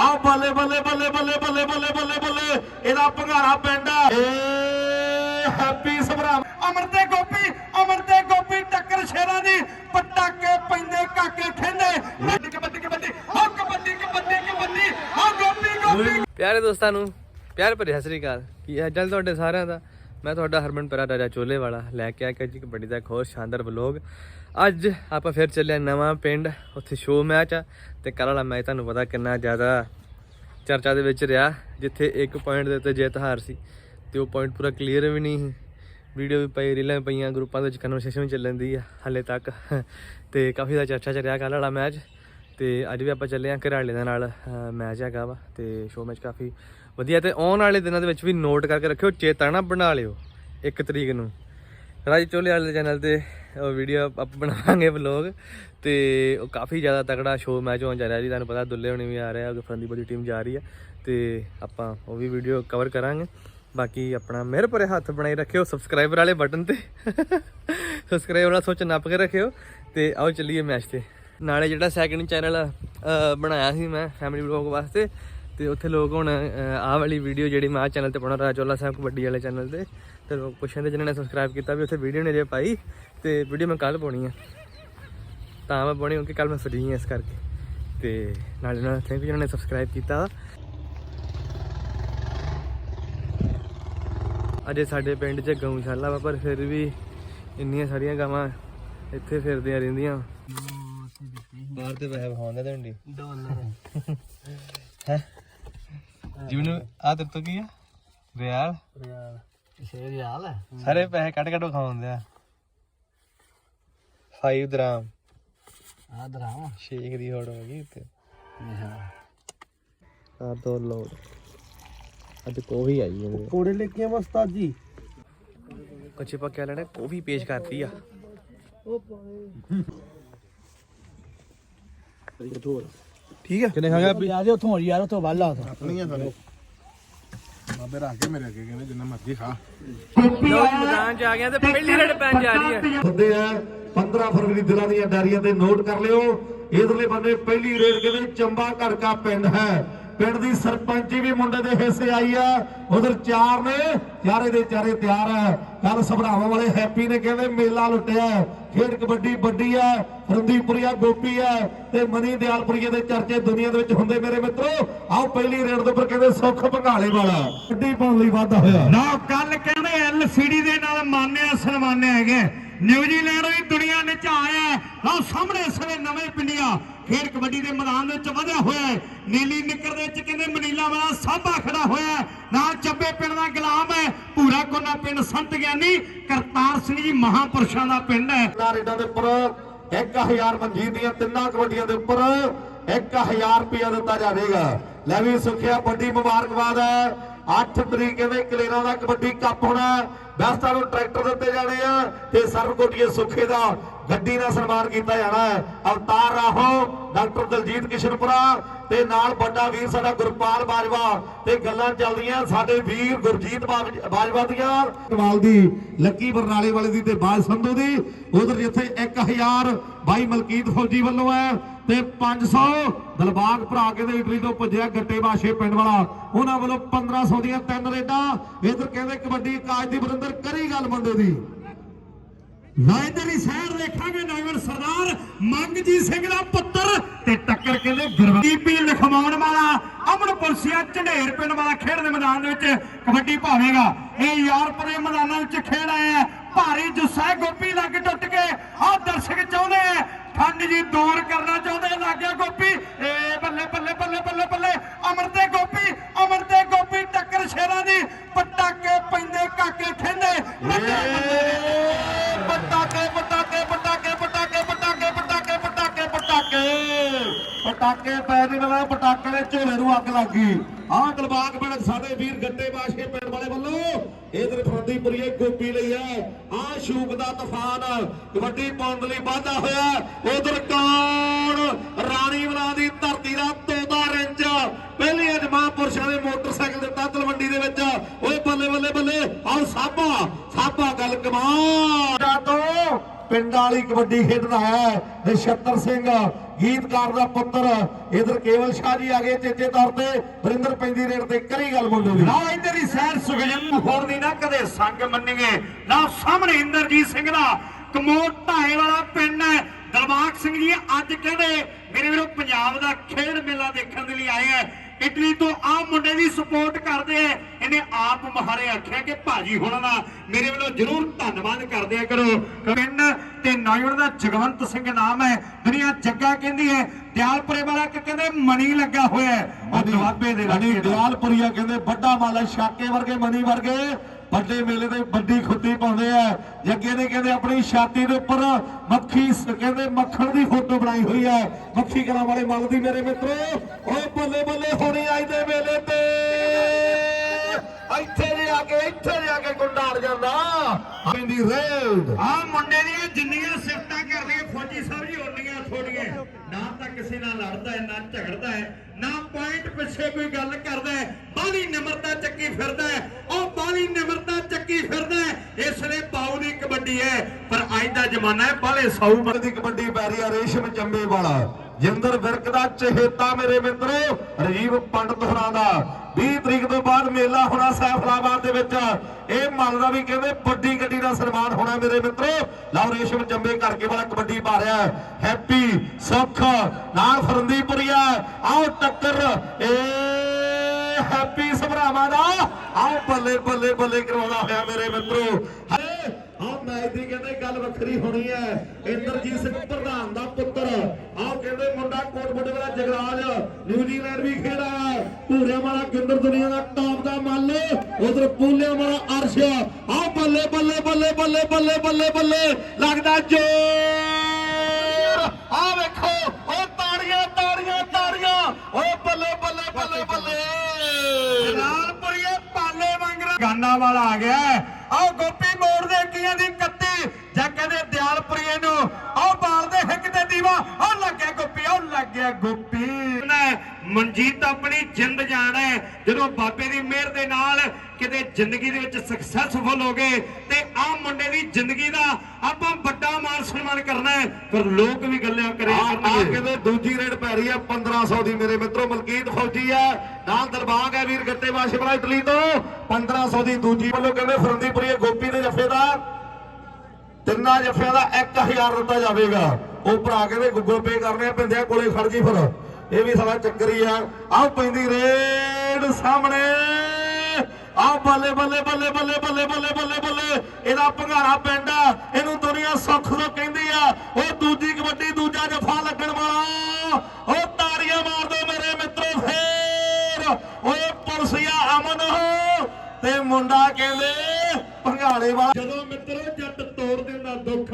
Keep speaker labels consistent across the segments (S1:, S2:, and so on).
S1: ਆਹ ਬੱਲੇ ਬੱਲੇ ਬੱਲੇ ਬੱਲੇ ਬੱਲੇ ਬੱਲੇ ਬੱਲੇ ਬੱਲੇ। ਇਹਦਾ ਭੰਗਾਰਾ ਪਿੰਡ ਆ। ਹੈਪੀ ਸਭਰਾ।
S2: ਅਮਰ ਗੋਪੀ ਅਮਰ ਗੋਪੀ ਟੱਕਰ ਸ਼ੇਰਾਂ ਦੀ। ਪਟਾਕੇ ਪੈਂਦੇ, ਕਾਕੇ ਖੇਂਦੇ ਕਬੱਡੀ ਕਬੱਡੀ। ਕਬੱਡੀ ਕਬੱਡੀ ਕਬੱਡੀ ਕਬੱਡੀ। ਹੋ ਗੋਪੀ ਗੋਪੀ।
S3: ਪਿਆਰੇ ਦੋਸਤਾਂ ਨੂੰ, ਪਿਆਰ ਭਰੀ ਸਤਿ ਸ੍ਰੀ ਅਕਾਲ। ਕੀ ਹਾਲ ਚਾਲ ਤੁਹਾਡੇ ਸਾਰਿਆਂ ਦਾ? ਮੈਂ ਤੁਹਾਡਾ ਹਰਮਨ ਪਿਆਰਾ ਰਾਜਾ ਚੋਲੇ ਵਾਲਾ। ਲੈ ਕੇ ਆ ਕੇ ਅੱਜ ਕਬੱਡੀ ਦਾ ਇੱਕ ਹੋਰ ਸ਼ਾਨਦਾਰ ਵਲੋਗ ਅੱਜ ਆਪਾਂ ਫਿਰ ਚੱਲੇ ਨਵਾਂ ਪਿੰਡ, ਉੱਥੇ ਸ਼ੋਅ ਮੈਚ ਆ, ਤੇ ਕੱਲ੍ਹ ਵਾਲਾ ਮੈਚ ਤੁਹਾਨੂੰ ਪਤਾ ਕਿੰਨਾ ਜ਼ਿਆਦਾ ਚਰਚਾ ਦੇ ਵਿੱਚ ਰਿਹਾ, ਜਿੱਥੇ ਇੱਕ ਪੁਆਇੰਟ ਦੇ ਉੱਤੇ ਜਿੱਤ ਹਾਰ ਸੀ, ਤੇ ਉਹ ਪੁਆਇੰਟ ਪੂਰਾ ਕਲੀਅਰ ਵੀ ਨਹੀਂ ਸੀ। ਵੀਡੀਓ ਵੀ ਪਈ, ਰੀਲਾਂ ਵੀ ਪਈਆਂ ਗਰੁੱਪਾਂ ਦੇ ਵਿੱਚ ਕਨਵਰਸੇਸ਼ਨ ਵੀ ਚੱਲਣ ਦੀ ਆ, ਹਾਲੇ ਤੱਕ। ਤੇ ਕਾਫੀ ਜ਼ਿਆਦਾ ਚਰਚਾ ਚ ਰਿਹਾ ਕੱਲ੍ਹ ਵਾਲਾ ਮੈਚ ਤੇ ਅੱਜ ਵੀ ਆਪਾਂ ਚੱਲੇ ਆਂ ਘਰਾਲੇ ਦੇ ਨਾਲ ਮੈਚ ਹੈਗਾ ਵਾ, ਤੇ ਸ਼ੋਅ ਮੈਚ ਕਾਫੀ ਵਧੀਆ, ਤੇ ਆਉਣ ਵਾਲੇ ਦਿਨਾਂ ਦੇ ਵਿੱਚ ਵੀ ਨੋਟ ਕਰਕੇ ਰੱਖਿਓ ਚੇਤਾ ਨਾ ਬਣਾ ਲਿਓ, ਇੱਕ ਤਰੀਕ ਨੂੰ। ਰਾਜ ਚੋਲੇ ਵਾਲੇ ਚੈਨਲ ਤੇ ਉਹ ਵੀਡੀਓ ਆਪਾਂ ਬਣਾਵਾਂਗੇ ਵਲੌਗ ਤੇ ਉਹ ਕਾਫੀ ਜ਼ਿਆਦਾ ਤਕੜਾ ਸ਼ੋਅ ਮੈਚ ਹੋਣ ਜਾ ਰਿਹਾ ਜੀ। ਤੁਹਾਨੂੰ ਪਤਾ ਦੁੱਲੇ ਹੋਣੀ ਵੀ ਆ ਰਿਹਾ ਗਫਰਨ ਦੀ ਬੜੀ ਟੀਮ ਜਾ ਰਹੀ ਆ ਤੇ ਆਪਾਂ ਉਹ ਵੀ ਵੀਡੀਓ ਕਵਰ ਕਰਾਂਗੇ। ਬਾਕੀ ਆਪਣਾ ਮਿਹਰ ਭਰੇ ਹੱਥ ਬਣਾਈ ਰੱਖਿਓ ਸਬਸਕ੍ਰਾਈਬਰ ਵਾਲੇ ਬਟਨ ਤੇ। ਸਬਸਕ੍ਰਾਈਬਰ ਵਾਲਾ ਸੋਚ ਨੱਪ ਕੇ ਰੱਖਿਓ ਤੇ ਆਓ ਚੱਲੀਏ ਮੈਚ ਤੇ। ਨਾਲੇ ਜਿਹੜਾ ਸੈਕਿੰਡ ਚੈਨਲ ਬਣਾਇਆ ਸੀ ਮੈਂ ਫੈਮਿਲੀ ਵਲੌਗ ਵਾਸਤੇ, ਤੇ ਉੱਥੇ ਲੋਕ ਹੁਣ ਆਹ ਵਾਲੀ ਵੀਡੀਓ ਜਿਹੜੀ ਮੈਂ ਆਹ ਚੈਨਲ ਤੇ ਪਾਉਣਾ, ਰਾਜੋਲਾ ਸਾਹਿਬ ਕਬੱਡੀ ਵਾਲੇ ਚੈਨਲ ਤੇ ਤੇ ਲੋਕ ਪੁੱਛਣ ਦੇ ਜਿਨ੍ਹਾਂ ਨੇ ਸਬਸਕ੍ਰਾਈਬ ਕੀਤਾ ਵੀ ਉੱਥੇ ਵੀਡੀਓ ਨਹੀਂ ਜੇ ਪਾਈ। ਤੇ ਵੀਡੀਓ ਮੈਂ ਕੱਲ ਪਾਉਣੀ ਆ। ਤਾਂ ਮੈਂ ਪਾਉਣੀ ਕਿਉਂਕਿ ਕੱਲ ਮੈਂ ਫਰੀ ਹਾਂ ਇਸ ਕਰਕੇ। ਤੇ ਨਾਲੇ ਨਾਲ ਥੈਂਕ ਯੂ ਜਿਨ੍ਹਾਂ ਨੇ ਸਬਸਕ੍ਰਾਈਬ ਕੀਤਾ। ਅਜੇ ਸਾਡੇ ਪਿੰਡ 'ਚ ਗਊਸ਼ਾਲਾ ਵਾ ਪਰ ਫਿਰ ਵੀ ਇੰਨੀਆਂ ਸਾਰੀਆਂ ਗਾਵਾਂ ਇੱਥੇ ਫਿਰਦੀਆਂ ਰਹਿੰਦੀਆਂ। ਬਾਹਰ ਤੇ ਪੈਸੇ ਵਹਾਉਂਦੇ ਤੇ ਹੁੰਦੀ।
S2: ਡਾਲਰ।
S3: ਹੈ? ਜਿਵੇਂ ਆ ਤੇ ਤੋਂ ਕੀ ਆ? ਰਿਆਲ?
S2: ਰਿਆਲ। ਸ਼ੇਰ ਰਿਆਲ ਹੈ
S3: ਸਾਰੇ ਪੈਸੇ ਕੱਢ ਕੱਢ ਖਾਉਂਦੇ ਆ 5 ਦਰਾਮ
S2: ਆ। ਦਰਾਮ
S3: ਸ਼ੇਖ ਦੀ ਹੋੜ ਹੋ ਗਈ ਤੇ ਆ ਦੋ ਲੋਡ ਅੱਜ ਕੋਹੀ ਆਈ ਹੈ
S2: ਕੋੜੇ ਲੈ ਕੇ ਮਸਤਾਦ ਜੀ।
S3: ਕੱਚੇ ਪੱਕੇ ਵਾਲਿਆਂ ਨੇ ਕੋਫੀ ਪੇਸ਼ ਕਰਤੀ ਆ। ਠੀਕ ਹੈ ਕਿੰਨੇ ਖਾ ਗਿਆ
S2: ਦੇ ਉੱਥੋਂ ਯਾਰ ਉੱਥੋਂ ਵੱਲ ਆ
S4: ਆਪਣੀਆਂ ਸਾਰੇ ਬਾਬੇ ਰੱਖ ਕੇ ਮੇਰੇ ਅੱਗੇ ਕਹਿੰਦੇ ਜਿੰਨਾ ਮਰਜ਼ੀ ਖਾ।
S3: ਲੋ ਮੈਦਾਨ ਚ ਆ ਗਿਆ ਤੇ ਪਹਿਲੀ ਰੇਡ ਪੈਣ ਜਾ ਰਹੀ ਹੈ।
S1: ਹੁੰਦੇ ਆ 15 ਫਰਵਰੀ ਦਿਲਾਂ ਦੀਆਂ ਡਾਰੀਆਂ ਤੇ ਨੋਟ ਕਰ ਲਿਓ। ਇਧਰਲੇ ਬੰਦੇ ਪਹਿਲੀ ਰੇਡ ਕਹਿੰਦੇ ਚੰਬਾ ਘੜਕਾ ਪਿੰਡ ਹੈ। ਪਿੰਡ ਦੀ ਸਰਪੰਚੀ ਵੀ ਮੁੰਡੇ ਦੇ ਹਿੱਸੇ ਆਈ ਆ। ਉਧਰ ਚਾਰ ਨੇ। ਚਾਰੇ ਦੇ ਚਾਰੇ ਤਿਆਰ ਹੈ। ਕੱਲ ਸਭਰਾਵਾਂ ਵਾਲੇ ਹੈਪੀ ਨੇ ਕਹਿੰਦੇ ਮੇਲਾ ਲੁੱਟਿਆ ਖੇਡ ਕਬੱਡੀ ਵੱਡੀ ਹੈ। ਰੰਦੀਪੁਰੀਆ ਗੋਪੀ ਹੈ। ਤੇ ਮਨੀ ਦਿਆਲਪੁਰੀਏ ਦੇ ਚਰਚੇ ਦੁਨੀਆ ਦੇ ਵਿੱਚ ਹੁੰਦੇ ਮੇਰੇ ਮਿੱਤਰੋ, ਆਓ ਪਹਿਲੀ ਰੇਡ ਦੇ ਉੱਪਰ ਕਹਿੰਦੇ ਸੁੱਖ ਭੰਗਾਲੇ ਵਾਲਾ। ਵੱਡੀ ਪਾਉਣ ਲਈ ਵਾਧਾ ਹੋਇਆ।
S2: ਨਾ ਕੱਲ ਕਹਿੰਦੇ ਐਲਸੀਡੀ ਦੇ ਨਾਲ ਮਾਨਿਆ, ਸਨਮਾਨਿਆ ਹੈਗੇ। ਨਿਊਜ਼ੀਲੈਂਡ ਵੀ ਦੁਨੀਆ ਵਿੱਚ ਆਇਆ ਲਓ ਸਾਹਮਣੇ ਇਸ ਵੇਲੇ ਨਵੇਂ ਪਿੰਡੀਆਂ। ਖੇਡ ਕਬੱਡੀ ਦੇ ਮੈਦਾਨ ਦੇ ਵਿੱਚ ਵਧਿਆ ਹੋਇਆ ਹੈ। ਨੀਲੀ ਨਿੱਕਰ ਦੇ ਵਿੱਚ ਕਹਿੰਦੇ ਮਨੀਲਾ ਵਾਲਾ ਸਾਬਾ ਖੜਾ ਹੋਇਆ ਹੈ। ਨਾਲ ਚੱਬੇ ਪਿੰਡ ਦਾ ਗੁਲਾਮ ਹੈ। ਪੂਰਾ ਕੋਨਾ ਪਿੰਡ ਸੰਤ ਗਿਆਨੀ ਕਰਤਾਰ ਸਿੰਘ ਜੀ ਮਹਾਪੁਰਸ਼ਾਂ ਦਾ ਪਿੰਡ ਹੈ।
S1: ਤਿੰਨਾਂ ਰੇਡਾਂ ਦੇ ਉੱਪਰ 1000 ਮਨਜੀਤ ਦੀਆਂ ਤਿੰਨਾਂ ਕਬੱਡੀਆਂ ਦੇ ਉੱਪਰ 1000 ਰੁਪਇਆ ਦਿੱਤਾ ਜਾਵੇਗਾ। ਲੈ ਵੀ ਸੁਖਿਆ, ਵੱਡੀ ਮੁਬਾਰਕਬਾਦ ਹੈ। 8 ਤਰੀਕ ਦੇ ਕਲੇਰਾਂ ਦਾ ਕਬੱਡੀ ਕੱਪ ਹੋਣਾ ਬੈਸਟਾਂ ਨੂੰ ਟਰੈਕਟਰ ਦਿੱਤੇ ਜਾਣੇ ਆ ਤੇ ਸਰਵਕੋਟੀਏ ਸੁਖੇ ਦਾ ਗੱਡੀ ਨਾਲ ਸਨਮਾਨ ਕੀਤਾ ਜਾਣਾ ਹੈ। ਅਵਤਾਰ ਰਾਹੋ, ਡਾਕਟਰ ਦਲਜੀਤ ਕਿਸ਼ਨਪੁਰਾ ਤੇ ਨਾਲ ਵੱਡਾ ਵੀਰ ਸਾਡਾ ਗੁਰਪਾਲ ਬਾਜਵਾ ਤੇ ਗੱਲਾਂ ਚੱਲਦੀਆਂ ਸਾਡੇ ਵੀਰ ਗੁਰਜੀਤ ਬਾਜਵਾ ਦੀਆਂ। ਕਮਾਲ ਦੀ ਲੱਕੀ ਬਰਨਾਲੇ ਵਾਲੇ ਦੀ ਤੇ ਬਾਜ ਸੰਧੂ ਦੀ। ਉਧਰ ਜਿੱਥੇ 1000 ਬਾਈ ਮਲਕੀਤ ਫੌਜੀ ਵੱਲੋਂ ਹੈ ਤੇ 500 ਦਲਬਾਗ ਭਰਾ ਕੇ ਦੇ ਇਟਲੀ ਤੋਂ ਭੱਜਿਆ ਗੱਟੇ ਬਾਸ਼ੇ ਪਿੰਡ ਵਾਲਾ। ਉਹਨਾਂ ਵੱਲੋਂ 1500 ਦੀਆਂ ਤਿੰਨ ਰੇਡਾਂ। ਇਧਰ ਕਹਿੰਦੇ ਕਬੱਡੀ ਕਾਜ ਦੀ ਬਰਿੰਦਰ ਕਰੀ ਗੱਲ ਬੰਦੇ ਦੀ।
S2: ਲਾਇਦਰੀ ਸ਼ਹਿਰ ਦੇਖਾਂਗੇ ਨੌਜਵਾਨ ਸਰਦਾਰ ਮੰਗਜੀਤ ਸਿੰਘ ਦਾ ਪੁੱਤਰ। ਤੇ ਟੱਕਰ ਕਹਿੰਦੇ ਗੁਰਵੀਪੀ ਲਿਖਵਾਉਣ ਵਾਲਾ, ਅਮਨ ਝੰਡੇਰ ਪਿੰਡ ਵਾਲਾ ਖੇਡ ਦੇ ਮੈਦਾਨ ਦੇ ਵਿੱਚ ਕਬੱਡੀ ਭਾਵੇਗਾ। ਇਹ ਯੂਰਪ ਦੇ ਮੈਦਾਨਾਂ ਵਿੱਚ ਖੇਡ ਆਇਆ ਭਾਰੀ ਜੁੱਸਾ ਗੋਪੀ ਲੱਗ ਟੁੱਟ ਕੇ। ਆਹ ਦਰਸ਼ਕ ਚਾਹੁੰਦੇ ਆ, ਠੰਡ ਜੀ ਦੂਰ ਕਰਨਾ ਚਾਹੁੰਦੇ ਲੱਗਿਆ ਗੋਪੀ। ਏ ਬੱਲੇ ਬੱਲੇ ਬੱਲੇ ਬੱਲੇ ਬੱਲੇ ਅਮਰ ਤੇ ਗੋਪੀ ਅਮਰ ਤੇ ਗੋਪੀ, ਟੱਕਰ ਪਟਾਕੇ
S1: ਪੈ ਦੇ ਨਾਲ ਪਟਾਕੇ ਦੇ ਝੋਲੇ ਨੂੰ ਅੱਗ ਲੱਗ ਗਈ। ਆਹ ਗਲਬਾਗ ਪਿੰਡ ਸਾਡੇ ਵੀਰ ਗੱਟੇ ਬਾਸ਼ਕੇ ਪਿੰਡ ਵਾਲੇ ਵੱਲੋਂ ਇਧਰ ਫਰੰਦੀਪੁਰੀਏ ਗੋਪੀ ਲਈ ਹੈ। ਆਹ ਸ਼ੂਕ ਦਾ ਤੂਫਾਨ ਕਬੱਡੀ ਪਾਉਣ ਲਈ ਵਾਧਾ ਹੋਇਆ। ਉਧਰ ਕੌਣ? ਰਾਣੀ ਬਣਾ ਦੀ ਧਰਤੀ ਦਾ ਤੋਦਾ ਰਿੰਜ। ਪਹਿਲੀ ਅੱਜ ਮਹਾਂਪੁਰਸ਼ਾਂ ਦੇ ਮੋਟਰਸਾਈਕਲ ਦਿੱਤਾ ਤਲਵੰਡੀ ਦੇ ਵਿੱਚ। ਓਏ ਬੱਲੇ ਬੱਲੇ ਬੱਲੇ ਆਹ ਸਾਬਾ ਸਾਬਾ ਗੱਲ ਕਮਾਲ। ਤੋਂ ਪਿੰਡ ਵਾਲੀ ਕਬੱਡੀ ਖੇਡਦਾ ਹੈ, ਨਛੱਤਰ ਸਿੰਘ, ਗੀਤਕਾਰ ਦਾ ਪੁੱਤਰ। ਇਧਰ ਕੇਵਲ ਸ਼ਾਹ ਜੀ ਆ ਗਏ ਚੇਚੇ ਤੌਰ ਤੇ। ਵਰਿੰਦਰ ਪੈਂਦੀ ਰੇਡ ਤੇ ਕਰੀ ਗੱਲ ਮੁੰਡੇ ਦੀ।
S2: ਲਓ ਇੱਧਰ ਹੀ ਸੈਰ ਸੁਖਜਨ ਹੋਰ ਦੀ ਨਾ ਕਦੇ ਸੰਗ ਮੰਨੀਏ। ਲਓ ਸਾਹਮਣੇ ਇੰਦਰਜੀਤ ਸਿੰਘ ਦਾ ਕਮੋਟ ਢਾਏ ਵਾਲਾ ਪਿੰਡ ਹੈ। ਦਲਬਾਗ ਸਿੰਘ ਜੀ ਅੱਜ ਕਹਿੰਦੇ, ਮੇਰੇ ਵੀਰੋ, ਪੰਜਾਬ ਦਾ ਖੇਡ ਮੇਲਾ ਦੇਖਣ ਦੇ ਲਈ ਆਏ ਹੈ। ਇਟਲੀ ਤੋਂ ਆ ਮੁੰਡੇ ਦੀ ਸਪੋਰਟ ਕਰਦੇ ਐ ਇਹਨੇ ਆਪ ਮਹਾਰੇ ਆਖਿਆ ਕਿ ਭਾਜੀ ਹੁਣਾਂ ਦਾ ਮੇਰੇ ਵੱਲੋਂ ਜ਼ਰੂਰ ਧੰਨਵਾਦ ਕਰਦੇ ਆ ਕਰੋ। ਪਿੰਡ ਤੇ ਨੌਜਵਾਨ ਦਾ ਜਗਵੰਤ ਸਿੰਘ ਨਾਮ ਹੈ। ਦੁਨੀਆ ਜੱਗਾ ਕਹਿੰਦੀ ਹੈ ਦਿਆਲਪੁਰੇ ਵਾਲਾ ਕਹਿੰਦੇ ਮਣੀ ਲੱਗਾ ਹੋਇਆ ਹੈ। ਉਹ ਦੁਆਬੇ ਦੇ ਦਾ।
S1: ਦਿਆਲਪੁਰੀਆ ਕਹਿੰਦੇ ਵੱਡਾ ਮਾਲਾ ਸ਼ਾਕੇ ਵਰਗੇ ਮਨੀ ਵਰਗੇ ਵੱਡੇ ਮੇਲੇ ਤੇ ਵੱਡੀ ਖੁੱਦੀ ਪਾਉਂਦੇ ਆ। ਜੱਗੇ ਨੇ ਕਹਿੰਦੇ ਆਪਣੀ ਛਾਤੀ ਦੇ ਉੱਪਰ ਮੱਖੀ ਕਹਿੰਦੇ ਮੱਖਣ ਦੀ ਫੋਟੋ ਬਣਾਈ ਹੋਈ ਹੈ। ਮੱਖੀ ਕਲਾਂ ਵਾਲੇ ਮਲ ਦੀ ਮੇਰੇ ਮਿੱਤਰੋ ਓਏ ਬੱਲੇ ਬੱਲੇ ਹੋਣੀ ਆਈ ਦੇ ਮੇਲੇ ਤੇ। ਇੱਥੇ ਜਾ ਕੇ ਇੱਥੇ ਜਾ ਕੇ ਗੁੰਡਾ ਅੜ ਜਾਂਦਾ ਪੈਂਦੀ ਰੇਡ।
S2: ਆ ਮੁੰਡੇ ਦੀਆਂ ਜਿੰਨੀਆਂ ਸਿਫਤਾਂ ਕਰਦੇ ਆ ਫੌਜੀ ਸਾਹਿਬ ਜੀ ਓਨੀਆਂ ਥੋੜੀਆਂ ਨਾ ਤਾਂ ਕਿਸੇ ਨਾਲ ਲੜਦਾ ਹੈ ਨਾ ਝਗੜਦਾ ਹੈ ਨਾ ਪੁਆਇੰਟ ਪਿੱਛੇ ਕੋਈ ਗੱਲ ਕਰਦਾ ਹੈ। ਬਾਹਲੀ ਨਿਮਰਤਾ ਚੱਕੀ ਫਿਰਦਾ ਹੈ। ਉਹ ਬਾਹਲੀ ਨਿਮਰਤਾ ਚੱਕੀ ਫਿਰਦਾ ਹੈ। ਇਸ ਲਈ ਬਾਉ ਦੀ ਕਬੱਡੀ ਹੈ। ਪਰ ਅੱਜ ਦਾ ਜ਼ਮਾਨਾ ਹੈ ਬਾਹਲੇ ਸਾਊ
S1: ਬੰਦ ਦੀ ਕਬੱਡੀ ਪੈ ਰਹੀ ਆ ਰੇਸ਼ਮ ਚੰਬੇ ਵਾਲਾ। ਜਿੰਦਰ ਵਿਰਕ ਦਾ ਚਹੇਤਾ ਮੇਰੇ ਮਿੱਤਰੋ, ਰਜੀਵ ਪੰਡਤ ਹੋਰਾਂ ਦਾ। 20 ਤਰੀਕ ਤੋਂ ਬਾਅਦ ਮੇਲਾ ਹੋਣਾ ਸੈਫਲਾਬਾਦ ਦੇ ਵਿੱਚ। ਇਹ ਮਨ ਵੀ ਕਹਿੰਦੇ ਵੱਡੀ ਗੱਡੀ ਦਾ ਸਨਮਾਨ ਹੋਣਾ ਮੇਰੇ ਮਿੱਤਰੋ। ਲਓ ਰੇਸ਼ਮ ਚੰਬੇ ਕਰਕੇ ਵਾਲਾ ਕਬੱਡੀ ਪਾ ਰਿਹਾ। ਹੈਪੀ, ਸੁਖ, ਨਾਲ ਫਰੰਦੀਪੁਰੀਆ। ਆਓ ਟੱਕਰ। ਏ ਹੈਪੀ ਸਭਰਾਵਾਂ ਦਾ। ਆਓ ਬੱਲੇ ਬੱਲੇ ਬੱਲੇ ਕਰਵਾਉਣਾ ਹੋਇਆ ਮੇਰੇ ਮਿੱਤਰੋ। ਆਹ ਮੈਚ ਦੀ ਕਹਿੰਦੇ ਗੱਲ ਵੱਖਰੀ ਹੋਣੀ ਹੈ। ਇੰਦਰਜੀਤ ਸਿੰਘ ਪ੍ਰਧਾਨ ਦਾ ਪੁੱਤਰ। ਆਹ ਕਹਿੰਦੇ ਮੁੰਡਾ ਕੋਟਬੁੱਡੇ ਵਾਲਾ ਜਗਰਾਜ। ਨਿਊਜ਼ੀਲੈਂਡ ਵੀ ਖੇਡਾ ਭੂਰਿਆਂ ਵਾਲਾ ਗਿੰਦਰ ਦੁਨੀਆ ਦਾ ਟਾਪ ਦਾ ਮੱਲ। ਉਧਰ ਪੂਲਿਆਂ ਵਾਲਾ ਅਰਸ਼। ਆਹ ਬੱਲੇ ਬੱਲੇ ਬੱਲੇ ਬੱਲੇ ਬੱਲੇ ਬੱਲੇ ਬੱਲੇ। ਲੱਗਦਾ ਜੋਰ। ਆਹ ਵੇਖੋ ਉਹ ਤਾੜੀਆਂ ਤਾੜੀਆਂ ਤਾੜੀਆਂ। ਓ ਬੱਲੇ ਬੱਲੇ ਬੱਲੇ ਬੱਲੇ।
S2: ਲਾਲਪੁਰੀਏ ਪਾਲੇ ਵਾਂਗਰਾ ਗਾਨਾ ਵਾਲਾ ਆ ਗਿਆ ਆਓ ਗੋਪੀ ਮੋੜ ਦੇ ਕੀਆਂ ਦੀ ਕੱਤੀ ਜਾਂ ਕਹਿੰਦੇ ਦਿਆਲਪੁਰੀਏ ਨੂੰ ਆਓ ਬਾਲ ਦੇ ਹਿੱਕ ਤੇ ਦੀਵਾ ਉਹ ਲੱਗਿਆ ਗੋਪੀ ਉਹ ਲੱਗਿਆ ਗੋਪੀ। ਮਨਜੀਤ ਆਪਣੀ ਜਿੰਦ ਜਾਣ ਹੈ ਜਦੋਂ ਬਾਬੇ ਦੀ ਮਿਹਰ ਦੇ ਨਾਲ ਕਿਤੇ ਜ਼ਿੰਦਗੀ ਦੇ ਵਿੱਚ ਸਕਸੈਸਫੁਲ ਹੋ ਗਏ ਤੇ ਆ ਮੁੰਡੇ ਦੀ ਜ਼ਿੰਦਗੀ ਦਾ ਆਪਾਂ ਵੱਡਾ ਮਾਨ ਸਨਮਾਨ ਕਰਨਾ ਹੈ। ਪਰ ਲੋਕ ਵੀ ਗੱਲਾਂ ਕਰੇ
S1: ਆ ਕਹਿੰਦੇ ਦੂਜੀ ਰੇਡ ਪੈ ਰਹੀ ਆ 1500 ਦੀ ਮੇਰੇ ਮਿੱਤਰੋ ਮਲਕੀਤ ਫੌਜੀ ਆ ਨਾਲ ਦਰਬਾਗ ਹੈ ਵੀਰ ਗੱਟੇ ਵਾਸ਼ਪਰਾ ਇਟਲੀ ਤੋਂ। 1500 ਦੀ ਦੂਜੀ ਵੱਲੋਂ ਕਹਿੰਦੇ ਫਰੰਦੀਪੁਰੀ ਗੋਪੀ ਦੇ ਜੱਫੇ ਦਾ? ਤਿੰਨਾਂ ਜੱਫਿਆਂ ਦਾ 1000 ਦਿੱਤਾ ਜਾਵੇਗਾ। ਉਹ ਭਰਾ ਕਹਿੰਦੇ ਗੂਗਲ ਪੇ ਕਰਨੇ ਪੈਂਦੇ ਪਿੰਦਿਆਂ ਕੋਲੇ ਖੜ ਜੀ ਫਿਰ। ਇਹ ਵੀ ਸਾਲਾ ਚੱਕਰ ਆ। ਆਹ ਪੈਂਦੀ ਰੇਡ ਸਾਹਮਣੇ। ਆਹ ਬੱਲੇ ਬੱਲੇ ਬੱਲੇ ਬੱਲੇ ਬੱਲੇ ਬੱਲੇ ਬੱਲੇ ਬੱਲੇ। ਇਹਦਾ ਭੰਗਾਰਾ ਪਿੰਡ ਇਹਨੂੰ ਦੁਨੀਆ ਸੁੱਖ ਸੁੱਖ ਕਹਿੰਦੀ ਆ। ਉਹ ਦੂਜੀ ਕਬੱਡੀ, ਦੂਜਾ ਜਫਾ ਲੱਗਣ ਵਾਲਾ। ਉਹ ਤਾੜੀਆਂ ਮਾਰ ਦੋ ਮੇਰੇ ਮਿੱਤਰੋ ਫੇਰ। ਓਏ ਪੁਲਸੀਆ ਅਮਨ ਹੋ। ਤੇ ਮੁੰਡਾ ਕਹਿੰਦੇ ਭੰਗਾਲੇ ਵਾਲਾ।
S2: ਜਦੋਂ ਮਿੱਤਰੋ ਜੱਟ ਤੋੜ ਦਿੰਦਾ ਦੁੱਖ